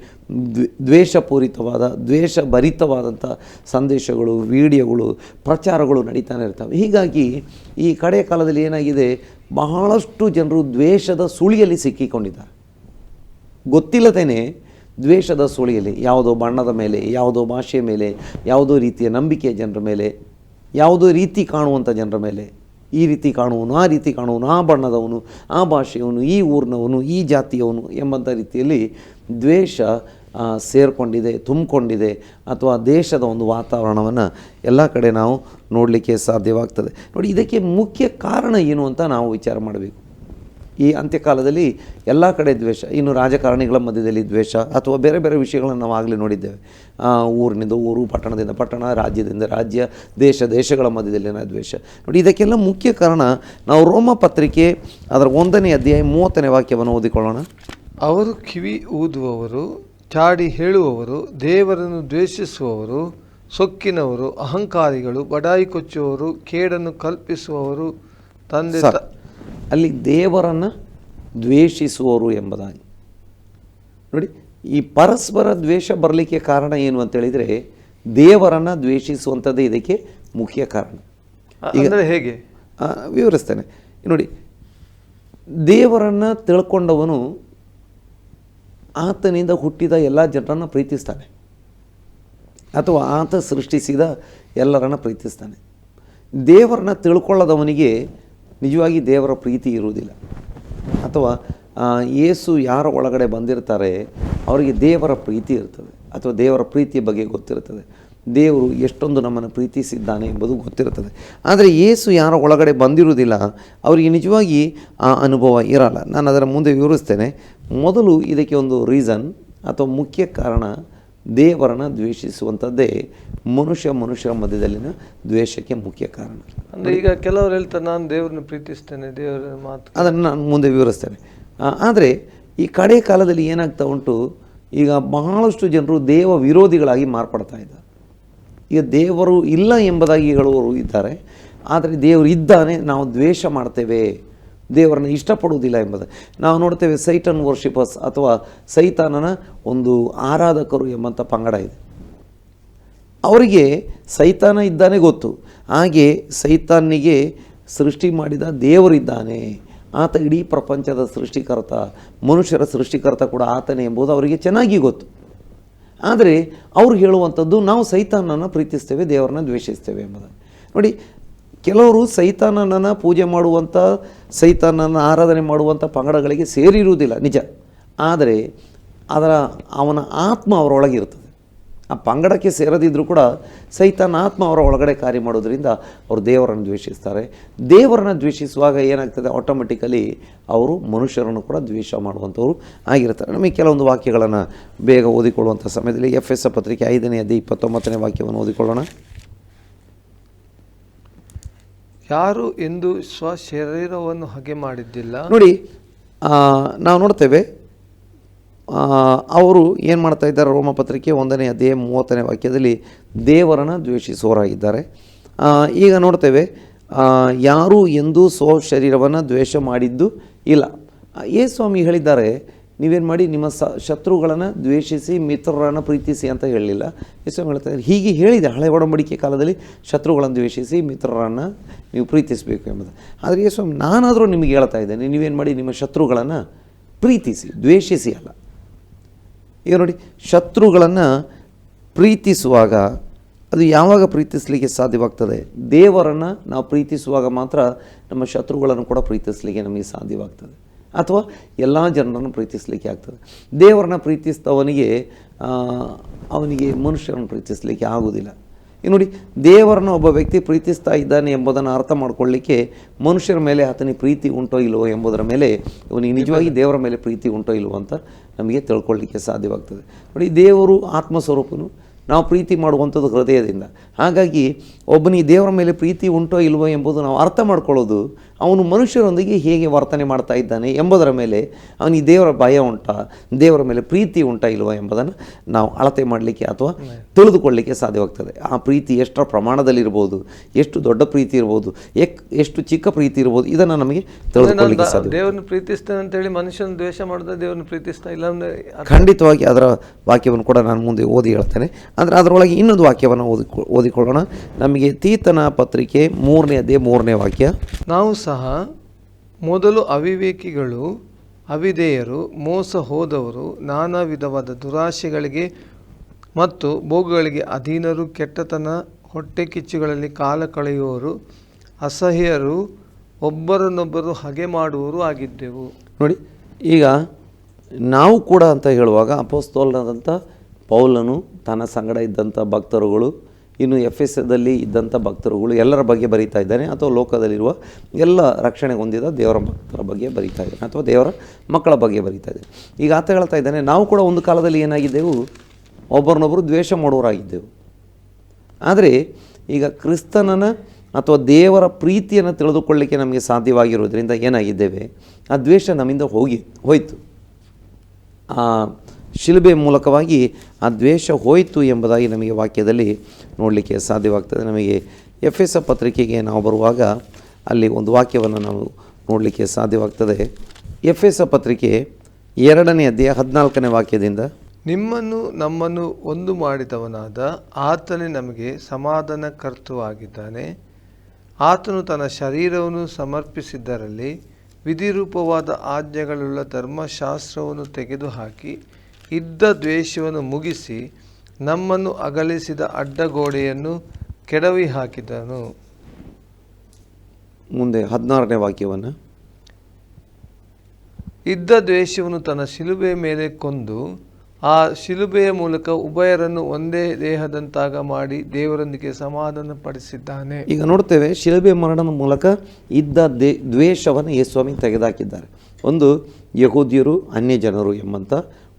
ದ್ವೇಷಪೂರಿತವಾದ ದ್ವೇಷ ಭರಿತವಾದಂಥ ಸಂದೇಶಗಳು, ವಿಡಿಯೋಗಳು, ಪ್ರಚಾರಗಳು ನಡೀತಾನೆ ಇರ್ತವೆ. ಹೀಗಾಗಿ ಈ ಕಡೆಯ ಕಾಲದಲ್ಲಿ ಏನಾಗಿದೆ? ಬಹಳಷ್ಟು ಜನರು ದ್ವೇಷದ ಸುಳಿಯಲ್ಲಿ ಸಿಕ್ಕಿಕೊಂಡಿದ್ದಾರೆ. ಗೊತ್ತಿಲ್ಲದೇನೆ ದ್ವೇಷದ ಸುಳಿಯಲ್ಲಿ, ಯಾವುದೋ ಬಣ್ಣದ ಮೇಲೆ, ಯಾವುದೋ ಭಾಷೆಯ ಮೇಲೆ, ಯಾವುದೋ ರೀತಿಯ ನಂಬಿಕೆಯ ಜನರ ಮೇಲೆ, ಯಾವುದೋ ರೀತಿ ಕಾಣುವಂಥ ಜನರ ಮೇಲೆ, ಈ ರೀತಿ ಕಾಣುವನು, ಆ ರೀತಿ ಕಾಣುವನು, ಆ ಬಣ್ಣದವನು, ಆ ಭಾಷೆಯವನು, ಈ ಊರಿನವನು, ಈ ಜಾತಿಯವನು ಎಂಬಂಥ ರೀತಿಯಲ್ಲಿ ದ್ವೇಷ ಸೇರಿಕೊಂಡಿದೆ, ತುಂಬಿಕೊಂಡಿದೆ ಅಥವಾ ದೇಶದ ಒಂದು ವಾತಾವರಣವನ್ನು ಎಲ್ಲ ಕಡೆ ನಾವು ನೋಡಲಿಕ್ಕೆ ಸಾಧ್ಯವಾಗ್ತದೆ. ನೋಡಿ, ಇದಕ್ಕೆ ಮುಖ್ಯ ಕಾರಣ ಏನು ಅಂತ ನಾವು ವಿಚಾರ ಮಾಡಬೇಕು. ಈ ಅಂತ್ಯಕಾಲದಲ್ಲಿ ಎಲ್ಲ ಕಡೆ ದ್ವೇಷ, ಇನ್ನು ರಾಜಕಾರಣಿಗಳ ಮಧ್ಯದಲ್ಲಿ ದ್ವೇಷ ಅಥವಾ ಬೇರೆ ಬೇರೆ ವಿಷಯಗಳನ್ನು ನಾವು ಆಗಲೇ ನೋಡಿದ್ದೇವೆ. ಊರಿನಿಂದ ಊರು, ಪಟ್ಟಣದಿಂದ ಪಟ್ಟಣ, ರಾಜ್ಯದಿಂದ ರಾಜ್ಯ, ದೇಶ, ದೇಶಗಳ ಮಧ್ಯದಲ್ಲಿನ ದ್ವೇಷ. ನೋಡಿ, ಇದಕ್ಕೆಲ್ಲ ಮುಖ್ಯ ಕಾರಣ ನಾವು ರೋಮ ಪತ್ರಿಕೆ ಅದರ ಒಂದನೇ ಅಧ್ಯಾಯ ಮೂವತ್ತನೇ ವಾಕ್ಯವನ್ನು ಓದಿಕೊಳ್ಳೋಣ. ಅವರು ಕಿವಿ ಊದುವವರು ಚಾಡಿ ಹೇಳುವವರು ದೇವರನ್ನು ದ್ವೇಷಿಸುವವರು ಸೊಕ್ಕಿನವರು ಅಹಂಕಾರಿಗಳು ಬಡಾಯಿ ಕೊಚ್ಚುವವರು ಕೇಡನ್ನು ಕಲ್ಪಿಸುವವರು ತಂದೆ ತ- ಅಲ್ಲಿ ದೇವರನ್ನು ದ್ವೇಷಿಸುವವರು ಎಂಬುದಾಗಿ. ನೋಡಿ ಈ ಪರಸ್ಪರ ದ್ವೇಷ ಬರಲಿಕ್ಕೆ ಕಾರಣ ಏನು ಅಂತ ಹೇಳಿದರೆ ದೇವರನ್ನು ದ್ವೇಷಿಸುವಂಥದ್ದೇ ಇದಕ್ಕೆ ಮುಖ್ಯ ಕಾರಣ. ಅ- ಅಂದ್ರೆ ಹೇಗೆ? ಆ, ವಿವರಿಸ್ತೇನೆ. ನೋಡಿ ದೇವರನ್ನು ತಿಳ್ಕೊಂಡವನು ಆತನಿಂದ ಹುಟ್ಟಿದ ಎಲ್ಲ ಜನರನ್ನು ಪ್ರೀತಿಸ್ತಾನೆ. ಅಥವಾ ಆತ ಸೃಷ್ಟಿಸಿದ ಎಲ್ಲರನ್ನು ಪ್ರೀತಿಸ್ತಾನೆ. ದೇವರನ್ನ ತಿಳ್ಕೊಳ್ಳದವನಿಗೆ ನಿಜವಾಗಿ ದೇವರ ಪ್ರೀತಿ ಇರುವುದಿಲ್ಲ. ಅಥವಾ ಯೇಸು ಯಾರ ಒಳಗಡೆ ಬಂದಿರ್ತಾರೆ, ಅವರಿಗೆ ದೇವರ ಪ್ರೀತಿ ಇರ್ತದೆ. ಅಥವಾ ದೇವರ ಪ್ರೀತಿಯ ಬಗ್ಗೆ ಗೊತ್ತಿರ್ತದೆ. ದೇವರು ಎಷ್ಟೊಂದು ನಮ್ಮನ್ನು ಪ್ರೀತಿಸಿದ್ದಾನೆ ಎಂಬುದು ಗೊತ್ತಿರುತ್ತದೆ. ಆದರೆ ಏಸು ಯಾರ ಒಳಗಡೆ ಬಂದಿರುವುದಿಲ್ಲ ಅವರಿಗೆ ನಿಜವಾಗಿ ಆ ಅನುಭವ ಇರಲ್ಲ. ನಾನು ಅದರ ಮುಂದೆ ವಿವರಿಸ್ತೇನೆ. ಮೊದಲು ಇದಕ್ಕೆ ಒಂದು ರೀಸನ್ ಅಥವಾ ಮುಖ್ಯ ಕಾರಣ ದೇವರನ್ನು ದ್ವೇಷಿಸುವಂಥದ್ದೇ ಮನುಷ್ಯ ಮನುಷ್ಯರ ಮಧ್ಯದಲ್ಲಿನ ದ್ವೇಷಕ್ಕೆ ಮುಖ್ಯ ಕಾರಣ. ಅಂದರೆ ಈಗ ಕೆಲವರು ಹೇಳ್ತಾರೆ ನಾನು ದೇವರನ್ನು ಪ್ರೀತಿಸ್ತೇನೆ ದೇವರ ಮಾತು. ಅದನ್ನು ನಾನು ಮುಂದೆ ವಿವರಿಸ್ತೇನೆ. ಆದರೆ ಈ ಕಡೆ ಕಾಲದಲ್ಲಿ ಏನಾಗ್ತಾ ಉಂಟು ಈಗ ಬಹಳಷ್ಟು ಜನರು ದೇವ ವಿರೋಧಿಗಳಾಗಿ ಮಾರ್ಪಡ್ತಾ ಇದ್ದಾರೆ. ಈಗ ದೇವರು ಇಲ್ಲ ಎಂಬುದಾಗಿ ಹೇಳುವವರು ಇದ್ದಾರೆ. ಆದರೆ ದೇವರು ಇದ್ದಾನೆ, ನಾವು ದ್ವೇಷ ಮಾಡ್ತೇವೆ. ದೇವರನ್ನು ಇಷ್ಟಪಡುವುದಿಲ್ಲ ಎಂಬುದು. ನಾವು ನೋಡ್ತೇವೆ ಸೈಟನ್ ವರ್ಷಿಪರ್ಸ್ ಅಥವಾ ಸೈತಾನನ ಒಂದು ಆರಾಧಕರು ಎಂಬಂಥ ಪಂಗಡ ಇದೆ. ಅವರಿಗೆ ಸೈತಾನ ಇದ್ದಾನೆ ಗೊತ್ತು. ಹಾಗೆ ಸೈತಾನಿಗೆ ಸೃಷ್ಟಿ ಮಾಡಿದ ದೇವರಿದ್ದಾನೆ ಆತ ಇಡೀ ಪ್ರಪಂಚದ ಸೃಷ್ಟಿಕರ್ತ, ಮನುಷ್ಯರ ಸೃಷ್ಟಿಕರ್ತ ಕೂಡ ಆತನೇ ಎಂಬುದು ಅವರಿಗೆ ಚೆನ್ನಾಗಿ ಗೊತ್ತು. ಆದರೆ ಅವ್ರು ಹೇಳುವಂಥದ್ದು ನಾವು ಸೈತಾನನ ಪ್ರೀತಿಸ್ತೇವೆ, ದೇವರನ್ನ ದ್ವೇಷಿಸ್ತೇವೆ ಎಂಬುದು ನೋಡಿ, ಕೆಲವರು ಸೈತಾನನ ಪೂಜೆ ಮಾಡುವಂಥ, ಸೈತಾನನ ಆರಾಧನೆ ಮಾಡುವಂಥ ಪಂಗಡಗಳಿಗೆ ಸೇರಿರುವುದಿಲ್ಲ, ನಿಜ. ಆದರೆ ಅದರ, ಅವನ ಆತ್ಮ ಅವರೊಳಗೆ ಇರ್ತದೆ ಆ ಪಂಗಡಕ್ಕೆ ಸೇರದಿದ್ದರೂ ಕೂಡ ಸೈತಾನಾತ್ಮ ಅವರ ಒಳಗಡೆ ಕಾರ್ಯ ಮಾಡೋದರಿಂದ ಅವರು ದೇವರನ್ನು ದ್ವೇಷಿಸ್ತಾರೆ. ದೇವರನ್ನು ದ್ವೇಷಿಸುವಾಗ ಏನಾಗ್ತದೆ? ಆಟೋಮೆಟಿಕಲಿ ಅವರು ಮನುಷ್ಯರನ್ನು ಕೂಡ ದ್ವೇಷ ಮಾಡುವಂಥವ್ರು ಆಗಿರ್ತಾರೆ. ನಮಗೆ ಕೆಲವೊಂದು ವಾಕ್ಯಗಳನ್ನು ಬೇಗ ಓದಿಕೊಳ್ಳುವಂಥ ಸಮಯದಲ್ಲಿ ಎಫ್ ಎಸ್ ಪತ್ರಿಕೆ ಐದನೇ ಅದೇ ಇಪ್ಪತ್ತೊಂಬತ್ತನೇ ವಾಕ್ಯವನ್ನು ಓದಿಕೊಳ್ಳೋಣ. ಯಾರು ಎಂದು ಸ್ವ ಹಾಗೆ ಹಗೆ ಮಾಡಿದ್ದಿಲ್ಲ. ನೋಡಿ ನಾವು ನೋಡ್ತೇವೆ ಅವರು ಏನು ಮಾಡ್ತಾ ಇದ್ದಾರೆ? ರೋಮ ಪತ್ರಿಕೆ ಒಂದನೇ ಅಧ್ಯಾಯ ಮೂವತ್ತನೇ ವಾಕ್ಯದಲ್ಲಿ ದೇವರನ್ನು ದ್ವೇಷಿಸುವವರಾಗಿದ್ದಾರೆ. ಆ, ಈಗ ನೋಡ್ತೇವೆ ಯಾರೂ ಎಂದೂ ಸ್ವ ಶರೀರವನ್ನು ದ್ವೇಷ ಮಾಡಿದ್ದು ಇಲ್ಲ. ಯೇಸು ಸ್ವಾಮಿ ಹೇಳಿದ್ದಾರೆ ನೀವೇನು ಮಾಡಿ ನಿಮ್ಮ ಸ ಶತ್ರುಗಳನ್ನು ದ್ವೇಷಿಸಿ ಮಿತ್ರರನ್ನು ಪ್ರೀತಿಸಿ ಅಂತ ಹೇಳಲಿಲ್ಲ. ಯೇಸು ಹೇಳ್ತಾ ಹೀಗೆ ಹೇಳಿದೆ ಹಳೆ ಒಡಂಬಡಿಕೆ ಕಾಲದಲ್ಲಿ ಶತ್ರುಗಳನ್ನು ದ್ವೇಷಿಸಿ ಮಿತ್ರರನ್ನು ನೀವು ಪ್ರೀತಿಸಬೇಕು ಎಂಬುದು. ಆದರೆ ಯೇಸು ಸ್ವಾಮಿ ನಾನಾದರೂ ನಿಮಗೆ ಹೇಳ್ತಾ ಇದ್ದೇನೆ ನೀವೇನು ಮಾಡಿ ನಿಮ್ಮ ಶತ್ರುಗಳನ್ನು ಪ್ರೀತಿಸಿ ದ್ವೇಷಿಸಿ ಅಲ್ಲ. ಈಗ ನೋಡಿ, ಶತ್ರುಗಳನ್ನು ಪ್ರೀತಿಸುವಾಗ, ಅದು ಯಾವಾಗ ಪ್ರೀತಿಸಲಿಕ್ಕೆ ಸಾಧ್ಯವಾಗ್ತದೆ? ದೇವರನ್ನು ನಾವು ಪ್ರೀತಿಸುವಾಗ ಮಾತ್ರ ನಮ್ಮ ಶತ್ರುಗಳನ್ನು ಕೂಡ ಪ್ರೀತಿಸಲಿಕ್ಕೆ ನಮಗೆ ಸಾಧ್ಯವಾಗ್ತದೆ. ಅಥವಾ ಎಲ್ಲ ಜನರನ್ನು ಪ್ರೀತಿಸಲಿಕ್ಕೆ ಆಗ್ತದೆ. ದೇವರನ್ನ ಪ್ರೀತಿಸಿದವನಿಗೆ ಅವನಿಗೆ ಮನುಷ್ಯರನ್ನು ಪ್ರೀತಿಸಲಿಕ್ಕೆ ಆಗುವುದಿಲ್ಲ. ಈಗ ನೋಡಿ, ದೇವರನ್ನು ಒಬ್ಬ ವ್ಯಕ್ತಿ ಪ್ರೀತಿಸ್ತಾ ಇದ್ದಾನೆ ಎಂಬುದನ್ನು ಅರ್ಥ ಮಾಡ್ಕೊಳ್ಳಿಕ್ಕೆ ಮನುಷ್ಯರ ಮೇಲೆ ಆತನಿಗೆ ಪ್ರೀತಿ ಉಂಟೋ ಇಲ್ಲವೋ ಎಂಬುದರ ಮೇಲೆ ಇವನಿಗೆ ನಿಜವಾಗಿ ದೇವರ ಮೇಲೆ ಪ್ರೀತಿ ಉಂಟೋ ಇಲ್ಲವೋ ಅಂತ ನಮಗೆ ತಿಳ್ಕೊಳ್ಳಿಕ್ಕೆ ಸಾಧ್ಯವಾಗ್ತದೆ. ನೋಡಿ, ದೇವರು ಆತ್ಮಸ್ವರೂಪನು. ನಾವು ಪ್ರೀತಿ ಮಾಡುವಂಥದ್ದು ಹೃದಯದಿಂದ. ಹಾಗಾಗಿ ಒಬ್ಬನಿಗೆ ದೇವರ ಮೇಲೆ ಪ್ರೀತಿ ಉಂಟೋ ಇಲ್ವೋ ಎಂಬುದು ನಾವು ಅರ್ಥ ಮಾಡ್ಕೊಳ್ಳೋದು. ಅವನು ಮನುಷ್ಯರೊಂದಿಗೆ ಹೇಗೆ ವರ್ತನೆ ಮಾಡ್ತಾ ಇದ್ದಾನೆ ಎಂಬುದರ ಮೇಲೆ ಅವನಿಗೆ ದೇವರ ಭಯ ಉಂಟಾ ದೇವರ ಮೇಲೆ ಪ್ರೀತಿ ಉಂಟಾ ಇಲ್ವೋ ಎಂಬುದನ್ನು ನಾವು ಅಳತೆ ಮಾಡಲಿಕ್ಕೆ ಅಥವಾ ತಿಳಿದುಕೊಳ್ಳಲಿಕ್ಕೆ ಸಾಧ್ಯವಾಗ್ತದೆ. ಆ ಪ್ರೀತಿ ಎಷ್ಟರ ಪ್ರಮಾಣದಲ್ಲಿರ್ಬೋದು ಎಷ್ಟು ದೊಡ್ಡ ಪ್ರೀತಿ ಇರ್ಬೋದು ಎಕ್ ಎಷ್ಟು ಚಿಕ್ಕ ಪ್ರೀತಿ ಇರ್ಬೋದು ಇದನ್ನು ನಮಗೆ ತಿಳಿದುಕೊಳ್ಳಲಿಕ್ಕೆ ಸಾಧ್ಯ. ದೇವರನ್ನು ಪ್ರೀತಿಸ್ತೇನೆ ಅಂತೇಳಿ ಮನುಷ್ಯನ ದ್ವೇಷ ಮಾಡಿದ್ರೆ ದೇವರನ್ನು ಪ್ರೀತಿಸ್ತಾ ಇಲ್ಲ ಅಂದರೆ ಖಂಡಿತವಾಗಿ ಅದರ ವಾಕ್ಯವನ್ನು ಕೂಡ ನಾನು ಮುಂದೆ ಓದಿ ಹೇಳ್ತೇನೆ. ಅಂದರೆ ಅದರೊಳಗೆ ಇನ್ನೊಂದು ವಾಕ್ಯವನ್ನು ಓದಿ ಓದಿಕೊಳ್ಳೋಣ. ನಮಗೆ ತೀತನ ಪತ್ರಿಕೆ ಮೂರನೇ ಅದೇ ಮೂರನೇ ವಾಕ್ಯ. ನಾವು ಸಹ ಮೊದಲು ಅವಿವೇಕಿಗಳು ಅವಿದೇಯರು ಮೋಸ ಹೋದವರು ನಾನಾ ವಿಧವಾದ ದುರಾಶೆಗಳಿಗೆ ಮತ್ತು ಭೋಗಗಳಿಗೆ ಅಧೀನರು ಕೆಟ್ಟತನ ಹೊಟ್ಟೆ ಕಿಚ್ಚುಗಳಲ್ಲಿ ಕಾಲ ಕಳೆಯುವವರು ಅಸಹ್ಯರು ಒಬ್ಬರನ್ನೊಬ್ಬರು ಹಗೆ ಮಾಡುವವರು ಆಗಿದ್ದೆವು. ನೋಡಿ ಈಗ ನಾವು ಕೂಡ ಅಂತ ಹೇಳುವಾಗ ಅಪೋಸ್ತೋಲನಾದಂಥ ಪೌಲನು ತನ್ನ ಸಂಗಡ ಇದ್ದಂಥ ಭಕ್ತರುಗಳು ಇನ್ನು ಎಫ್ ಎಸ್ ಎದಲ್ಲಿ ಇದ್ದಂಥ ಭಕ್ತರುಗಳು ಎಲ್ಲರ ಬಗ್ಗೆ ಬರೀತಾ ಇದ್ದಾನೆ ಅಥವಾ ಲೋಕದಲ್ಲಿರುವ ಎಲ್ಲ ರಕ್ಷಣೆ ಹೊಂದಿದ ದೇವರ ಭಕ್ತರ ಬಗ್ಗೆ ಬರೀತಾ ಇದ್ದಾನೆ ಅಥವಾ ದೇವರ ಮಕ್ಕಳ ಬಗ್ಗೆ ಬರೀತಾ ಇದ್ದಾನೆ. ಈಗ ಆತ ಹೇಳ್ತಾ ಇದ್ದಾನೆ, ನಾವು ಕೂಡ ಒಂದು ಕಾಲದಲ್ಲಿ ಏನಾಗಿದ್ದೆವು? ಒಬ್ಬರನ್ನೊಬ್ಬರು ದ್ವೇಷ ಮಾಡುವವರಾಗಿದ್ದೆವು. ಆದರೆ ಈಗ ಕ್ರಿಸ್ತನನ ಅಥವಾ ದೇವರ ಪ್ರೀತಿಯನ್ನು ತಿಳಿದುಕೊಳ್ಳಿಕ್ಕೆ ನಮಗೆ ಸಾಧ್ಯವಾಗಿರೋದ್ರಿಂದ ಏನಾಗಿದ್ದೇವೆ? ಆ ದ್ವೇಷ ನಮ್ಮಿಂದ ಹೋಗಿ, ಹೋಯಿತು. ಶಿಲುಬೆ ಮೂಲಕವಾಗಿ ಆ ದ್ವೇಷ ಹೋಯಿತು ಎಂಬುದಾಗಿ ನಮಗೆ ವಾಕ್ಯದಲ್ಲಿ ನೋಡಲಿಕ್ಕೆ ಸಾಧ್ಯವಾಗ್ತದೆ. ನಮಗೆ ಎಫ್ ಎಸ್ ಪತ್ರಿಕೆಗೆ ನಾವು ಬರುವಾಗ ಅಲ್ಲಿ ಒಂದು ವಾಕ್ಯವನ್ನು ನಾವು ನೋಡಲಿಕ್ಕೆ ಸಾಧ್ಯವಾಗ್ತದೆ. ಎಫ್ ಎಸ್ ಪತ್ರಿಕೆ ಎರಡನೇ ಅಧ್ಯಾಯ ಹದಿನಾಲ್ಕನೇ ವಾಕ್ಯದಿಂದ, ನಿಮ್ಮನ್ನು ನಮ್ಮನ್ನು ಒಂದು ಮಾಡಿದವನಾದ ಆತನೇ ನಮಗೆ ಸಮಾಧಾನ ಕರ್ತುವಾಗಿದ್ದಾನೆ ಆತನು ತನ್ನ ಶರೀರವನ್ನು ಸಮರ್ಪಿಸಿದ್ದರಲ್ಲಿ ವಿಧಿರೂಪವಾದ ಆಜ್ಞೆಗಳುಳ್ಳ ಧರ್ಮಶಾಸ್ತ್ರವನ್ನು ತೆಗೆದುಹಾಕಿ ಇದ್ದ ದ್ವೇಷವನ್ನು ಮುಗಿಸಿ ನಮ್ಮನ್ನು ಅಗಲಿಸಿದ ಅಡ್ಡಗೋಡೆಯನ್ನು ಕೆಡವಿ ಹಾಕಿದನು. ಮುಂದೆ ಹದಿನಾರನೇ ವಾಕ್ಯವನ್ನು. ಇದ್ದ ದ್ವೇಷವನ್ನು ತನ್ನ ಶಿಲುಬೆಯ ಮೇಲೆ ಕೊಂದು ಆ ಶಿಲುಬೆಯ ಮೂಲಕ ಉಭಯರನ್ನು ಒಂದೇ ದೇಹದಂತಾಗ ಮಾಡಿ ದೇವರೊಂದಿಗೆ ಸಮಾಧಾನ ಪಡಿಸಿದ್ದಾನೆ ಈಗ ನೋಡ್ತೇವೆ ಶಿಲುಬೆ ಮರಣದ ಮೂಲಕ ಇದ್ದ ದೇ ದ್ವೇಷವನ್ನು ಯೇಸ್ವಾಮಿ ತೆಗೆದುಹಾಕಿದ್ದಾರೆ ಒಂದು ಯಹೂದಿಯರು ಅನ್ಯ ಜನರು ಎಂಬಂಥ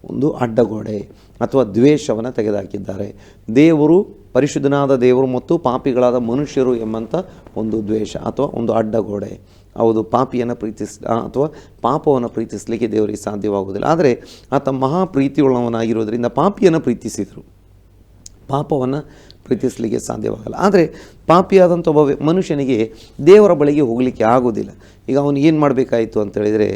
ಒಂದು ಅಡ್ಡಗೋಡೆ ಅಥವಾ ದ್ವೇಷವನ್ನು ತೆಗೆದುಹಾಕಿದ್ದಾರೆ ದೇವರು ಪರಿಶುದ್ಧನಾದ ದೇವರು ಮತ್ತು ಪಾಪಿಗಳಾದ ಮನುಷ್ಯರು ಎಂಬಂಥ ಒಂದು ದ್ವೇಷ ಅಥವಾ ಒಂದು ಅಡ್ಡಗೋಡೆ. ಹೌದು, ಪಾಪಿಯನ್ನು ಪ್ರೀತಿಸ್ ಅಥವಾ ಪಾಪವನ್ನು ಪ್ರೀತಿಸಲಿಕ್ಕೆ ದೇವರಿಗೆ ಸಾಧ್ಯವಾಗುವುದಿಲ್ಲ. ಆದರೆ ಆತ ಮಹಾ ಪ್ರೀತಿಯುಳ್ಳವನಾಗಿರೋದ್ರಿಂದ ಪಾಪಿಯನ್ನು ಪ್ರೀತಿಸಿದರು. ಪಾಪವನ್ನು ಪ್ರೀತಿಸಲಿಕ್ಕೆ ಸಾಧ್ಯವಾಗಲ್ಲ. ಆದರೆ ಪಾಪಿಯಾದಂಥ ಒಬ್ಬ ಮನುಷ್ಯನಿಗೆ ದೇವರ ಬಳಿಗೆ ಹೋಗಲಿಕ್ಕೆ ಆಗೋದಿಲ್ಲ ಈಗ ಅವನು ಏನು ಮಾಡಬೇಕಾಯಿತು ಅಂತ ಹೇಳಿದರೆ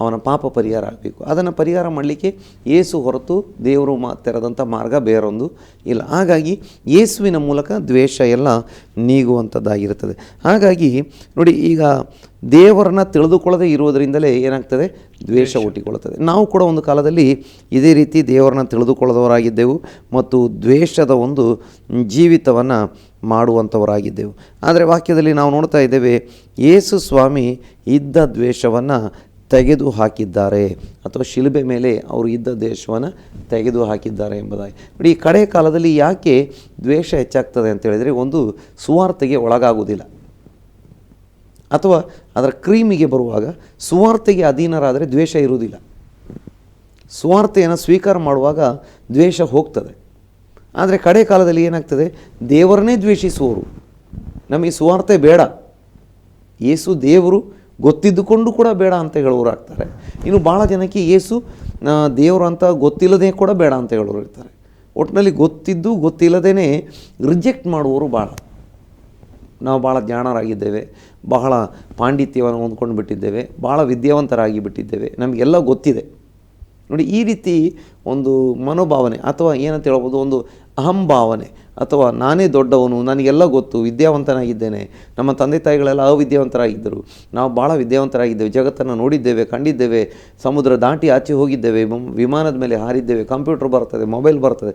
ಅವನ ಪಾಪ ಪರಿಹಾರ ಆಗಬೇಕು. ಅದನ್ನು ಪರಿಹಾರ ಮಾಡಲಿಕ್ಕೆ ಏಸು ಹೊರತು ದೇವರು ಮಾ ತೆರೆದಂಥ ಮಾರ್ಗ ಬೇರೊಂದು ಇಲ್ಲ. ಹಾಗಾಗಿ ಏಸುವಿನ ಮೂಲಕ ದ್ವೇಷ ಎಲ್ಲ ನೀಗುವಂಥದ್ದಾಗಿರುತ್ತದೆ ಹಾಗಾಗಿ ನೋಡಿ ಈಗ ದೇವರನ್ನ ತಿಳಿದುಕೊಳ್ಳದೆ ಇರುವುದರಿಂದಲೇ ಏನಾಗ್ತದೆ? ದ್ವೇಷ. ಹುಟ್ಟಿಕೊಳ್ಳುತ್ತದೆ. ನಾವು ಕೂಡ ಒಂದು ಕಾಲದಲ್ಲಿ ಇದೇ ರೀತಿ ದೇವರನ್ನ ತಿಳಿದುಕೊಳ್ಳದವರಾಗಿದ್ದೆವು ಮತ್ತು ದ್ವೇಷದ ಒಂದು ಜೀವಿತವನ್ನು ಮಾಡುವಂಥವರಾಗಿದ್ದೆವು. ಆದರೆ ವಾಕ್ಯದಲ್ಲಿ ನಾವು ನೋಡ್ತಾ ಇದ್ದೇವೆ ಯೇಸು ಸ್ವಾಮಿ ಇದ್ದ ದ್ವೇಷವನ್ನು ತೆಗೆದು ಹಾಕಿದ್ದಾರೆ ಅಥವಾ ಶಿಲುಬೆ ಮೇಲೆ ಅವರು ಇದ್ದ ದ್ವೇಷವನ್ನು ತೆಗೆದು ಹಾಕಿದ್ದಾರೆ ಎಂಬುದಾಗಿ. ನೋಡಿ, ಈ ಕಡೆ ಕಾಲದಲ್ಲಿ ಯಾಕೆ ದ್ವೇಷ ಹೆಚ್ಚಾಗ್ತದೆ ಅಂತ ಹೇಳಿದರೆ, ಒಂದು ಸುವಾರ್ತೆಗೆ ಒಳಗಾಗುವುದಿಲ್ಲ. ಅಥವಾ ಅದರ ಕ್ರೀಮಿಗೆ ಬರುವಾಗ ಸುವಾರ್ತೆಗೆ ಅಧೀನರಾದರೆ ದ್ವೇಷ ಇರುವುದಿಲ್ಲ. ಸುವಾರ್ತೆಯನ್ನು ಸ್ವೀಕಾರ ಮಾಡುವಾಗ ದ್ವೇಷ ಹೋಗ್ತದೆ. ಆದರೆ ಕಡೆ ಕಾಲದಲ್ಲಿ ಏನಾಗ್ತದೆ? ದೇವರನ್ನೇ ದ್ವೇಷಿಸುವವರು. ನಮಗೆ ಸುವಾರ್ತೆ ಬೇಡ. ಏಸು ದೇವರು ಗೊತ್ತಿದ್ದುಕೊಂಡು ಕೂಡ ಬೇಡ ಅಂತ ಹೇಳುವವರು ಆಗ್ತಾರೆ. ಇನ್ನು ಭಾಳ ಜನಕ್ಕೆ ಏಸು ದೇವರು ಅಂತ ಗೊತ್ತಿಲ್ಲದೆ ಕೂಡ ಬೇಡ ಅಂತ ಹೇಳೋರು ಇರ್ತಾರೆ. ಒಟ್ಟಿನಲ್ಲಿ ಗೊತ್ತಿದ್ದು ಗೊತ್ತಿಲ್ಲದೇ ರಿಜೆಕ್ಟ್ ಮಾಡುವವರು ಭಾಳ ನಾವು ಭಾಳ ಜ್ಞಾನರಾಗಿದ್ದೇವೆ, ಬಹಳ ಪಾಂಡಿತ್ಯವನ್ನು ಹೊಂದ್ಕೊಂಡು ಬಿಟ್ಟಿದ್ದೇವೆ ಭಾಳ ವಿದ್ಯಾವಂತರಾಗಿ ಬಿಟ್ಟಿದ್ದೇವೆ, ನಮಗೆಲ್ಲ ಗೊತ್ತಿದೆ. ನೋಡಿ, ಈ ರೀತಿ ಒಂದು ಮನೋಭಾವನೆ ಅಥವಾ ಏನಂತ ಹೇಳ್ಬೋದು, ಒಂದು ಅಹಂಭಾವನೆ ಅಥವಾ ನಾನೇ ದೊಡ್ಡವನು, ನನಗೆಲ್ಲ ಗೊತ್ತು, ವಿದ್ಯಾವಂತನಾಗಿದ್ದೇನೆ. ನಮ್ಮ ತಂದೆ ತಾಯಿಗಳೆಲ್ಲ ಅವಿದ್ಯಾವಂತರಾಗಿದ್ದರು. ನಾವು ಭಾಳ ವಿದ್ಯಾವಂತರಾಗಿದ್ದೇವೆ, ಜಗತ್ತನ್ನು ನೋಡಿದ್ದೇವೆ, ಕಂಡಿದ್ದೇವೆ, ಸಮುದ್ರ ದಾಟಿ ಆಚೆ ಹೋಗಿದ್ದೇವೆ ವಿಮಾನದ ಮೇಲೆ ಹಾರಿದ್ದೇವೆ, ಕಂಪ್ಯೂಟರ್ ಬರ್ತದೆ ಮೊಬೈಲ್ ಬರ್ತದೆ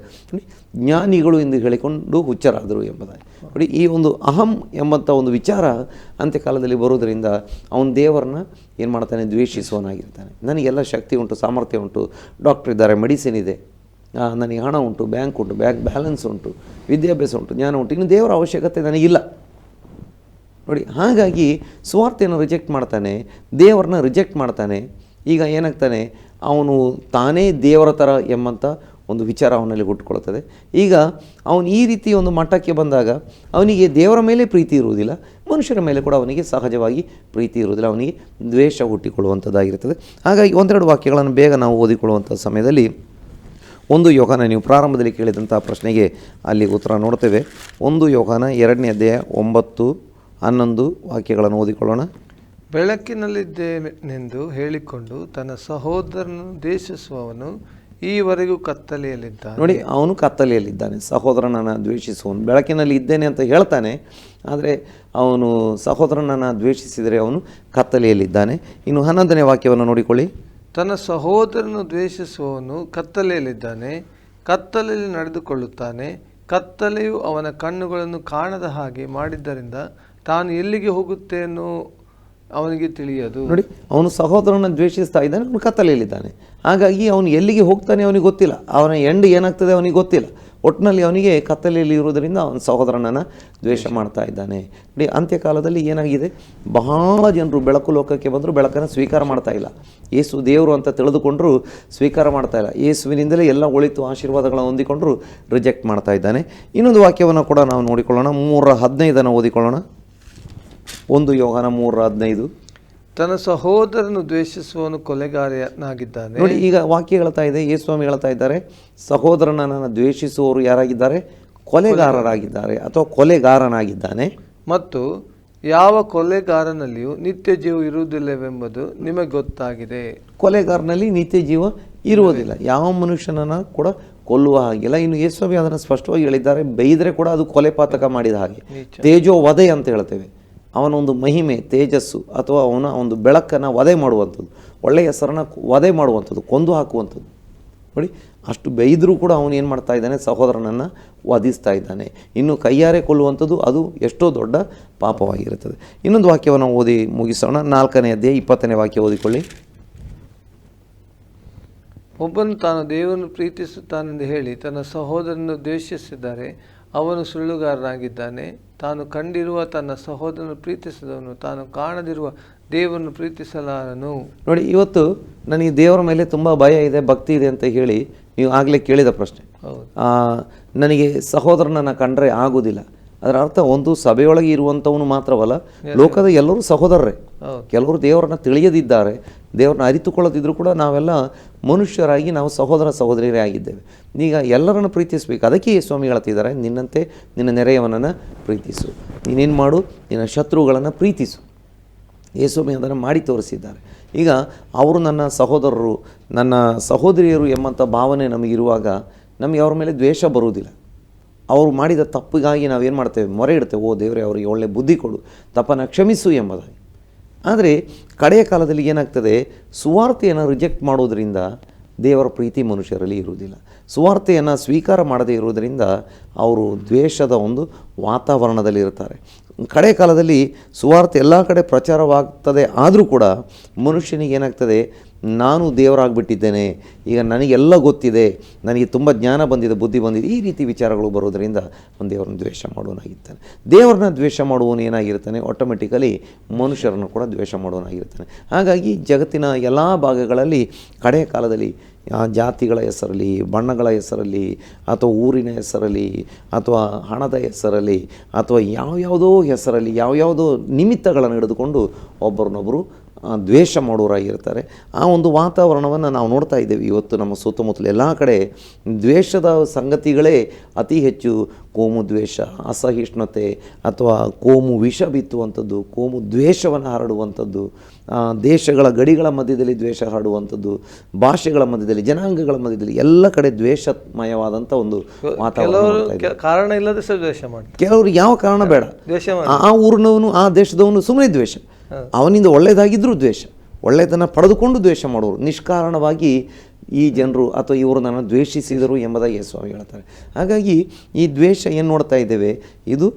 ಜ್ಞಾನಿಗಳು ಎಂದು ಹೇಳಿಕೊಂಡು ಹುಚ್ಚರಾದರು ಎಂಬುದಾಗಿ. ನೋಡಿ, ಈ ಒಂದು ಅಹಂ ಎಂಬಂಥ ಒಂದು ವಿಚಾರ ಅಂತ್ಯಕಾಲದಲ್ಲಿ ಬರುವುದರಿಂದ ಅವನು ದೇವರನ್ನ ಏನು ಮಾಡ್ತಾನೆ ದ್ವೇಷಿಸುವನಾಗಿರ್ತಾನೆ ನನಗೆಲ್ಲ ಶಕ್ತಿ ಉಂಟು, ಸಾಮರ್ಥ್ಯ ಉಂಟು. ಡಾಕ್ಟ್ರ್ ಇದ್ದಾರೆ ಮೆಡಿಸಿನ್ ಇದೆ. ನನಗೆ ಹಣ ಉಂಟು ಬ್ಯಾಂಕ್ ಉಂಟು ಬ್ಯಾಂಕ್ ಬ್ಯಾಲೆನ್ಸ್ ಉಂಟು, ವಿದ್ಯಾಭ್ಯಾಸ ಉಂಟು, ಜ್ಞಾನ ಉಂಟು. ಇನ್ನು ದೇವರ ಅವಶ್ಯಕತೆ ನನಗಿಲ್ಲ. ನೋಡಿ, ಹಾಗಾಗಿ ಸ್ವಾರ್ಥೆಯನ್ನು ರಿಜೆಕ್ಟ್ ಮಾಡ್ತಾನೆ, ದೇವರನ್ನ ರಿಜೆಕ್ಟ್ ಮಾಡ್ತಾನೆ, ಈಗ ಏನಾಗ್ತಾನೆ, ಅವನು ತಾನೇ ದೇವರ ಥರ ಎಂಬಂಥ ಒಂದು ವಿಚಾರ ಅವನಲ್ಲಿ ಹುಟ್ಟುಕೊಳ್ತದೆ ಈಗ ಅವನು ಈ ರೀತಿ ಒಂದು ಮಟ್ಟಕ್ಕೆ ಬಂದಾಗ ಅವನಿಗೆ ದೇವರ ಮೇಲೆ ಪ್ರೀತಿ ಇರುವುದಿಲ್ಲ, ಮನುಷ್ಯರ ಮೇಲೆ ಕೂಡ ಅವನಿಗೆ ಸಹಜವಾಗಿ ಪ್ರೀತಿ ಇರುವುದಿಲ್ಲ, ಅವನಿಗೆ ದ್ವೇಷ ಹುಟ್ಟಿಕೊಳ್ಳುವಂಥದ್ದಾಗಿರ್ತದೆ ಹಾಗಾಗಿ ಒಂದೆರಡು ವಾಕ್ಯಗಳನ್ನು ಬೇಗ ನಾವು ಓದಿಕೊಳ್ಳುವಂಥ ಸಮಯದಲ್ಲಿ ಒಂದು ಯೋಗನ ನೀವು ಪ್ರಾರಂಭದಲ್ಲಿ ಕೇಳಿದಂಥ ಪ್ರಶ್ನೆಗೆ ಅಲ್ಲಿ ಉತ್ತರ ನೋಡ್ತೇವೆ. ಒಂದು ಯೋಗನ ಎರಡನೇ ಅಧ್ಯಾಯ ಒಂಬತ್ತು ಹನ್ನೊಂದು ವಾಕ್ಯಗಳನ್ನು ಓದಿಕೊಳ್ಳೋಣ. ಬೆಳಕಿನಲ್ಲಿದ್ದೇನೆಂದು ಹೇಳಿಕೊಂಡು ತನ್ನ ಸಹೋದರನು ದ್ವೇಷಿಸುವವನು ಈವರೆಗೂ ಕತ್ತಲೆಯಲ್ಲಿದ್ದಾನೆ. ನೋಡಿ ಅವನು ಕತ್ತಲೆಯಲ್ಲಿದ್ದಾನೆ ಸಹೋದರನನ್ನು ದ್ವೇಷಿಸುವನು ಬೆಳಕಿನಲ್ಲಿ ಇದ್ದೇನೆ ಅಂತ ಹೇಳ್ತಾನೆ ಆದರೆ ಅವನು ಸಹೋದರನನ್ನು ದ್ವೇಷಿಸಿದರೆ ಅವನು ಕತ್ತಲೆಯಲ್ಲಿದ್ದಾನೆ. ಇನ್ನು ಹನ್ನೊಂದನೇ ವಾಕ್ಯವನ್ನು ನೋಡಿಕೊಳ್ಳಿ. ತನ್ನ ಸಹೋದರನು ದ್ವೇಷಿಸುವವನು ಕತ್ತಲೆಯಲ್ಲಿದ್ದಾನೆ, ಕತ್ತಲೆಯಲ್ಲಿ ನಡೆದುಕೊಳ್ಳುತ್ತಾನೆ, ಕತ್ತಲೆಯು ಅವನ ಕಣ್ಣುಗಳನ್ನು ಕಾಣದ ಹಾಗೆ ಮಾಡಿದ್ದರಿಂದ ತಾನು ಎಲ್ಲಿಗೆ ಹೋಗುತ್ತೇನೋ ಅವನಿಗೆ ತಿಳಿಯದು. ನೋಡಿ, ಅವನು ಸಹೋದರನ ದ್ವೇಷಿಸ್ತಾ ಇದ್ದಾನೆ, ಅವನು ಕತ್ತಲೆಯಲ್ಲಿದ್ದಾನೆ. ಹಾಗಾಗಿ ಅವನು ಎಲ್ಲಿಗೆ ಹೋಗ್ತಾನೆ ಅವನಿಗೆ ಗೊತ್ತಿಲ್ಲ. ಅವನ ಎಂಡ್ ಏನಾಗ್ತದೆ ಅವನಿಗೆ ಗೊತ್ತಿಲ್ಲ. ಒಟ್ಟಿನಲ್ಲಿ ಅವನಿಗೆ ಕತ್ತಲೆಯಲ್ಲಿ ಇರುವುದರಿಂದ ಅವನ ಸಹೋದರನನ್ನು ದ್ವೇಷ ಮಾಡ್ತಾ ಇದ್ದಾನೆ. ನೋಡಿ ಅಂತ್ಯಕಾಲದಲ್ಲಿ ಏನಾಗಿದೆ? ಬಹಳ ಜನರು ಬೆಳಕು ಲೋಕಕ್ಕೆ ಬಂದರೂ ಬೆಳಕನ್ನು ಸ್ವೀಕಾರ ಮಾಡ್ತಾ ಇಲ್ಲ. ಯೇಸು ದೇವರು ಅಂತ ತಿಳಿದುಕೊಂಡರೂ ಸ್ವೀಕಾರ ಮಾಡ್ತಾ ಇಲ್ಲ. ಯೇಸುವಿನಿಂದಲೇ ಎಲ್ಲ ಒಳಿತು ಆಶೀರ್ವಾದಗಳನ್ನು ಹೊಂದಿಕೊಂಡ್ರು ರಿಜೆಕ್ಟ್ ಮಾಡ್ತಾ ಇದ್ದಾನೆ. ಇನ್ನೊಂದು ವಾಕ್ಯವನ್ನು ಕೂಡ ನಾವು ನೋಡಿಕೊಳ್ಳೋಣ. ಮೂರ ಹದಿನೈದನ್ನು ಓದಿಕೊಳ್ಳೋಣ. ಒಂದು ಯೋಗನ ಮೂರ ಹದಿನೈದು. ತನ್ನ ಸಹೋದರನು ದ್ವೇಷಿಸುವವನು ಕೊಲೆಗಾರನಾಗಿದ್ದಾನೆ. ನೋಡಿ ಈಗ ವಾಕ್ಯ ಹೇಳ್ತಾ ಇದೆ ಯೇಸ್ವಾಮಿ ಹೇಳ್ತಾ ಇದ್ದಾರೆ ಸಹೋದರನನ್ನು ದ್ವೇಷಿಸುವವರು ಯಾರಾಗಿದ್ದಾರೆ? ಕೊಲೆಗಾರರಾಗಿದ್ದಾರೆ ಅಥವಾ ಕೊಲೆಗಾರನಾಗಿದ್ದಾನೆ. ಮತ್ತು ಯಾವ ಕೊಲೆಗಾರನಲ್ಲಿಯೂ ನಿತ್ಯ ಜೀವ ಇರುವುದಿಲ್ಲವೆಂಬುದು ನಿಮಗೆ ಗೊತ್ತಾಗಿದೆ. ಕೊಲೆಗಾರನಲ್ಲಿ ನಿತ್ಯ ಜೀವ ಇರುವುದಿಲ್ಲ. ಯಾವ ಮನುಷ್ಯನನ್ನು ಕೂಡ ಕೊಲ್ಲುವ ಹಾಗಿಲ್ಲ. ಇನ್ನು ಯೇಸ್ವಾಮಿ ಅದನ್ನು ಸ್ಪಷ್ಟವಾಗಿ ಹೇಳಿದ್ದಾರೆ ಬೈದರೆ ಕೂಡ ಅದು ಕೊಲೆಪಾತಕ ಮಾಡಿದ ಹಾಗೆ. ತೇಜೋ ವಧೆ ಅಂತ ಹೇಳ್ತೇವೆ. ಅವನ ಒಂದು ಮಹಿಮೆ, ತೇಜಸ್ಸು ಅಥವಾ ಅವನ ಒಂದು ಬೆಳಕನ್ನು ವಧೆ ಮಾಡುವಂಥದ್ದು, ಒಳ್ಳೆಯ ಹೆಸರನ್ನು ವಧೆ ಮಾಡುವಂಥದ್ದು, ಕೊಂದು ಹಾಕುವಂಥದ್ದು. ನೋಡಿ, ಅಷ್ಟು ಬೈದರೂ ಕೂಡ ಅವನು ಏನು ಮಾಡ್ತಾ ಇದ್ದಾನೆ? ಸಹೋದರನನ್ನು ವಧಿಸ್ತಾ ಇದ್ದಾನೆ. ಇನ್ನು ಕೈಯಾರೆ ಕೊಲ್ಲುವಂಥದ್ದು ಅದು ಎಷ್ಟೋ ದೊಡ್ಡ ಪಾಪವಾಗಿರುತ್ತದೆ. ಇನ್ನೊಂದು ವಾಕ್ಯವನ್ನು ಓದಿ ಮುಗಿಸೋಣ. ನಾಲ್ಕನೇ ಅಧ್ಯಾಯ, ಇಪ್ಪತ್ತನೇ ವಾಕ್ಯ ಓದಿಕೊಳ್ಳಿ. ಒಬ್ಬನು ತಾನು ದೇವರನ್ನು ಪ್ರೀತಿಸುತ್ತಾನೆಂದು ಹೇಳಿ ತನ್ನ ಸಹೋದರನನ್ನು ದ್ವೇಷಿಸಿದ್ದಾರೆ. ಅವನು ಸುಳ್ಳುಗಾರನಾಗಿದ್ದಾನೆ. ತಾನು ಕಂಡಿರುವ ತನ್ನ ಸಹೋದರನು ಪ್ರೀತಿಸಿದವನು ತಾನು ಕಾಣದಿರುವ ದೇವರನ್ನು ಪ್ರೀತಿಸಲಾರನು. ನೋಡಿ ಇವತ್ತು ನನಗೆ ದೇವರ ಮೇಲೆ ತುಂಬ ಭಯ ಇದೆ ಭಕ್ತಿ ಇದೆ ಅಂತ ಹೇಳಿ ನೀವು ಆಗಲೇ ಕೇಳಿದ ಪ್ರಶ್ನೆ. ನನಗೆ ಸಹೋದರನನ್ನು ಕಂಡ್ರೆ ಆಗುವುದಿಲ್ಲ. ಅದರ ಅರ್ಥ ಒಂದು ಸಭೆಯೊಳಗೆ ಇರುವಂಥವನು ಮಾತ್ರವಲ್ಲ ಲೋಕದ ಎಲ್ಲರೂ ಸಹೋದರರೇ. ಹೌದು. ಕೆಲವರು ದೇವರನ್ನ ತಿಳಿಯದಿದ್ದಾರೆ ದೇವರನ್ನ ಅರಿತುಕೊಳ್ಳದಿದ್ದರೂ ಕೂಡ ನಾವೆಲ್ಲ ಮನುಷ್ಯರಾಗಿ ನಾವು ಸಹೋದರ ಸಹೋದರಿಯರೇ ಆಗಿದ್ದೇವೆ. ಈಗ ಎಲ್ಲರನ್ನು ಪ್ರೀತಿಸಬೇಕು. ಅದಕ್ಕೆ ಸ್ವಾಮಿ ಹೇಳ್ತಿದ್ದಾರೆ ನಿನ್ನಂತೆ ನಿನ್ನ ನೆರೆಯವನನ್ನು ಪ್ರೀತಿಸು. ನೀನೇನು ಮಾಡು ನಿನ್ನ ಶತ್ರುಗಳನ್ನು ಪ್ರೀತಿಸು. ಯೇಸ್ವಾಮಿ ಅದನ್ನು ಮಾಡಿ ತೋರಿಸಿದ್ದಾರೆ. ಈಗ ಅವರು ನನ್ನ ಸಹೋದರರು ನನ್ನ ಸಹೋದರಿಯರು ಎಂಬಂಥ ಭಾವನೆ ನಮಗಿರುವಾಗ ನಮಗೆ ಅವ್ರ ಮೇಲೆ ದ್ವೇಷ ಬರುವುದಿಲ್ಲ. ಅವರು ಮಾಡಿದ ತಪ್ಪಿಗಾಗಿ ನಾವೇನು ಮಾಡ್ತೇವೆ? ಮೊರೆ ಇಡ್ತೇವೆ. ಓ ದೇವರೇ, ಅವರಿಗೆ ಒಳ್ಳೆ ಬುದ್ಧಿ ಕೊಡು. ತಪ್ಪನ್ನು ಕ್ಷಮಿಸು ಎಂಬುದಾಗಿ. ಆದರೆ ಕಡೆಯ ಕಾಲದಲ್ಲಿ ಏನಾಗ್ತದೆ? ಸುವಾರ್ತೆಯನ್ನು ರಿಜೆಕ್ಟ್ ಮಾಡೋದರಿಂದ ದೇವರ ಪ್ರೀತಿ ಮನುಷ್ಯರಲ್ಲಿ ಇರುವುದಿಲ್ಲ. ಸುವಾರ್ತೆಯನ್ನು ಸ್ವೀಕಾರ ಮಾಡದೇ ಇರುವುದರಿಂದ ಅವರು ದ್ವೇಷದ ಒಂದು ವಾತಾವರಣದಲ್ಲಿ ಇರ್ತಾರೆ. ಕಡೆ ಕಾಲದಲ್ಲಿ ಸುವಾರ್ತೆ ಎಲ್ಲ ಕಡೆ ಪ್ರಚಾರವಾಗ್ತದೆ ಆದರೂ ಕೂಡ ಮನುಷ್ಯನಿಗೆ ಏನಾಗ್ತದೆ ನಾನು ದೇವರಾಗ್ಬಿಟ್ಟಿದ್ದೇನೆ. ಈಗ ನನಗೆಲ್ಲ ಗೊತ್ತಿದೆ. ನನಗೆ ತುಂಬ ಜ್ಞಾನ ಬಂದಿದೆ, ಬುದ್ಧಿ ಬಂದಿದೆ. ಈ ರೀತಿ ವಿಚಾರಗಳು ಬರೋದರಿಂದ ಒಂದು ದೇವರನ್ನ ದ್ವೇಷ ಮಾಡುವನಾಗಿರ್ತಾನೆ. ದೇವರನ್ನ ದ್ವೇಷ ಮಾಡುವವನು ಏನಾಗಿರ್ತಾನೆ? ಆಟೋಮೆಟಿಕಲಿ ಮನುಷ್ಯರನ್ನು ಕೂಡ ದ್ವೇಷ ಮಾಡುವನಾಗಿರ್ತಾನೆ. ಹಾಗಾಗಿ ಜಗತ್ತಿನ ಎಲ್ಲ ಭಾಗಗಳಲ್ಲಿ ಕಡೆಯ ಕಾಲದಲ್ಲಿ ಜಾತಿಗಳ ಹೆಸರಲ್ಲಿ, ಬಣ್ಣಗಳ ಹೆಸರಲ್ಲಿ, ಅಥವಾ ಊರಿನ ಹೆಸರಲ್ಲಿ, ಅಥವಾ ಹಣದ ಹೆಸರಲ್ಲಿ, ಅಥವಾ ಯಾವ್ಯಾವುದೋ ಹೆಸರಲ್ಲಿ, ಯಾವ್ಯಾವುದೋ ನಿಮಿತ್ತಗಳನ್ನು ಹಿಡಿದುಕೊಂಡು ಒಬ್ಬರನ್ನೊಬ್ಬರು ದ್ವೇಷ ಮಾಡೋರಾಗಿರ್ತಾರೆ ಆ ಒಂದು ವಾತಾವರಣವನ್ನು ನಾವು ನೋಡ್ತಾ ಇದ್ದೇವೆ. ಇವತ್ತು ನಮ್ಮ ಸುತ್ತಮುತ್ತಲು ಎಲ್ಲ ಕಡೆ ದ್ವೇಷದ ಸಂಗತಿಗಳೇ ಅತಿ ಹೆಚ್ಚು ಕೋಮು ದ್ವೇಷ ಅಸಹಿಷ್ಣುತೆ ಅಥವಾ ಕೋಮು ವಿಷ ಬಿತ್ತುವಂಥದ್ದು ಕೋಮು ದ್ವೇಷವನ್ನು ಹರಡುವಂಥದ್ದು ದೇಶಗಳ ಗಡಿಗಳ ಮಧ್ಯದಲ್ಲಿ ದ್ವೇಷ ಹರಡುವಂಥದ್ದು ಭಾಷೆಗಳ ಮಧ್ಯದಲ್ಲಿ ಜನಾಂಗಗಳ ಮಧ್ಯದಲ್ಲಿ ಎಲ್ಲ ಕಡೆ ದ್ವೇಷಮಯವಾದಂಥ ಒಂದು ವಾತಾವರಣ ಕಾರಣ ಇಲ್ಲದೆ ದ್ವೇಷ ಮಾಡ್ತಾರೆ. ಕೆಲವರು ಯಾವ ಕಾರಣ ಬೇಡ. ದ್ವೇಷ ಆ ಊರಿನವನು ಆ ದೇಶದವನು ಸುಮ್ಮನೆ ದ್ವೇಷ. ಅವನಿಂದ ಒಳ್ಳೆಯದಾಗಿದ್ದರೂ ದ್ವೇಷ, ಒಳ್ಳೆಯದನ್ನು ಪಡೆದುಕೊಂಡು ದ್ವೇಷ ಮಾಡೋರು ನಿಷ್ಕಾರಣವಾಗಿ ಈ ಜನರು ಅಥವಾ ಇವರು ನನ್ನ ದ್ವೇಷಿಸಿದರು ಎಂಬುದಾಗಿ ಸ್ವಾಮಿ ಹೇಳ್ತಾರೆ. ಹಾಗಾಗಿ ಈ ದ್ವೇಷ ಏನು ನೋಡ್ತಾ ಇದ್ದೇವೆ? ಇದು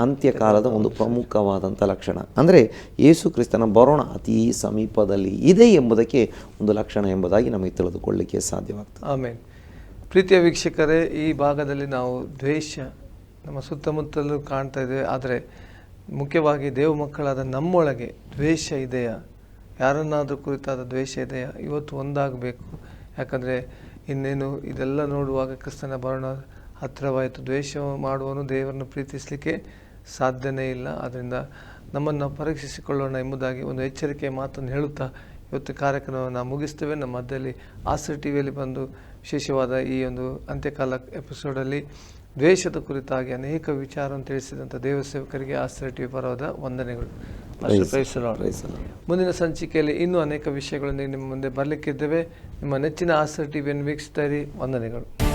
ಅಂತ್ಯಕಾಲದ ಒಂದು ಪ್ರಮುಖವಾದಂಥ ಲಕ್ಷಣ. ಅಂದರೆ ಯೇಸು ಕ್ರಿಸ್ತನ ಬರೋಣ ಅತಿ ಸಮೀಪದಲ್ಲಿ ಇದೆ ಎಂಬುದಕ್ಕೆ ಒಂದು ಲಕ್ಷಣ ಎಂಬುದಾಗಿ ನಮಗೆ ತಿಳಿದುಕೊಳ್ಳಲಿಕ್ಕೆ ಸಾಧ್ಯವಾಗ್ತದೆ. ಆಮೇಲೆ ಪ್ರೀತಿಯ ವೀಕ್ಷಕರೇ, ಈ ಭಾಗದಲ್ಲಿ ನಾವು ದ್ವೇಷ ನಮ್ಮ ಸುತ್ತಮುತ್ತಲೂ ಕಾಣ್ತಾ ಇದ್ದೇವೆ. ಆದರೆ ಮುಖ್ಯವಾಗಿ ದೇವ ಮಕ್ಕಳಾದ ನಮ್ಮೊಳಗೆ ದ್ವೇಷ ಇದೆಯಾ? ಯಾರನ್ನಾದರೂ ಕುರಿತಾದ ದ್ವೇಷ ಇದೆಯಾ? ಇವತ್ತು ಒಂದಾಗಬೇಕು. ಯಾಕಂದರೆ ಇನ್ನೇನು ಇದೆಲ್ಲ ನೋಡುವಾಗ ಕ್ರಿಸ್ತನ ಬರೋಣ ಹತ್ತಿರವಾಯಿತು. ದ್ವೇಷ ಮಾಡುವನು ದೇವರನ್ನು ಪ್ರೀತಿಸಲಿಕ್ಕೆ ಸಾಧ್ಯನೇ ಇಲ್ಲ. ಆದ್ದರಿಂದ ನಮ್ಮನ್ನು ಪರೀಕ್ಷಿಸಿಕೊಳ್ಳೋಣ ಎಂಬುದಾಗಿ ಒಂದು ಎಚ್ಚರಿಕೆಯ ಮಾತನ್ನು ಹೇಳುತ್ತಾ ಇವತ್ತು ಕಾರ್ಯಕ್ರಮವನ್ನು ಮುಗಿಸ್ತೇವೆ. ನಮ್ಮ ಮಧ್ಯದಲ್ಲಿ ಆಸರ್ ಟಿ ಬಂದು ವಿಶೇಷವಾದ ಈ ಒಂದು ಅಂತ್ಯಕಾಲ ಎಪಿಸೋಡಲ್ಲಿ ದ್ವೇಷದ ಕುರಿತಾಗಿ ಅನೇಕ ವಿಚಾರವನ್ನು ತಿಳಿಸಿದಂಥ ದೇವಸೇವಕರಿಗೆ ಆಸರ್ ಟಿ ವಿ ಪರವಾದ ವಂದನೆಗಳು. ಮುಂದಿನ ಸಂಚಿಕೆಯಲ್ಲಿ ಇನ್ನೂ ಅನೇಕ ವಿಷಯಗಳನ್ನು ನಿಮ್ಮ ಮುಂದೆ ಬರಲಿಕ್ಕಿದ್ದೇವೆ. ನಿಮ್ಮ ನೆಚ್ಚಿನ ಆಸರ್ ಟಿವಿಯನ್ನು ವೀಕ್ಷಿಸ್ತಾ ಇರಿ ವಂದನೆಗಳು.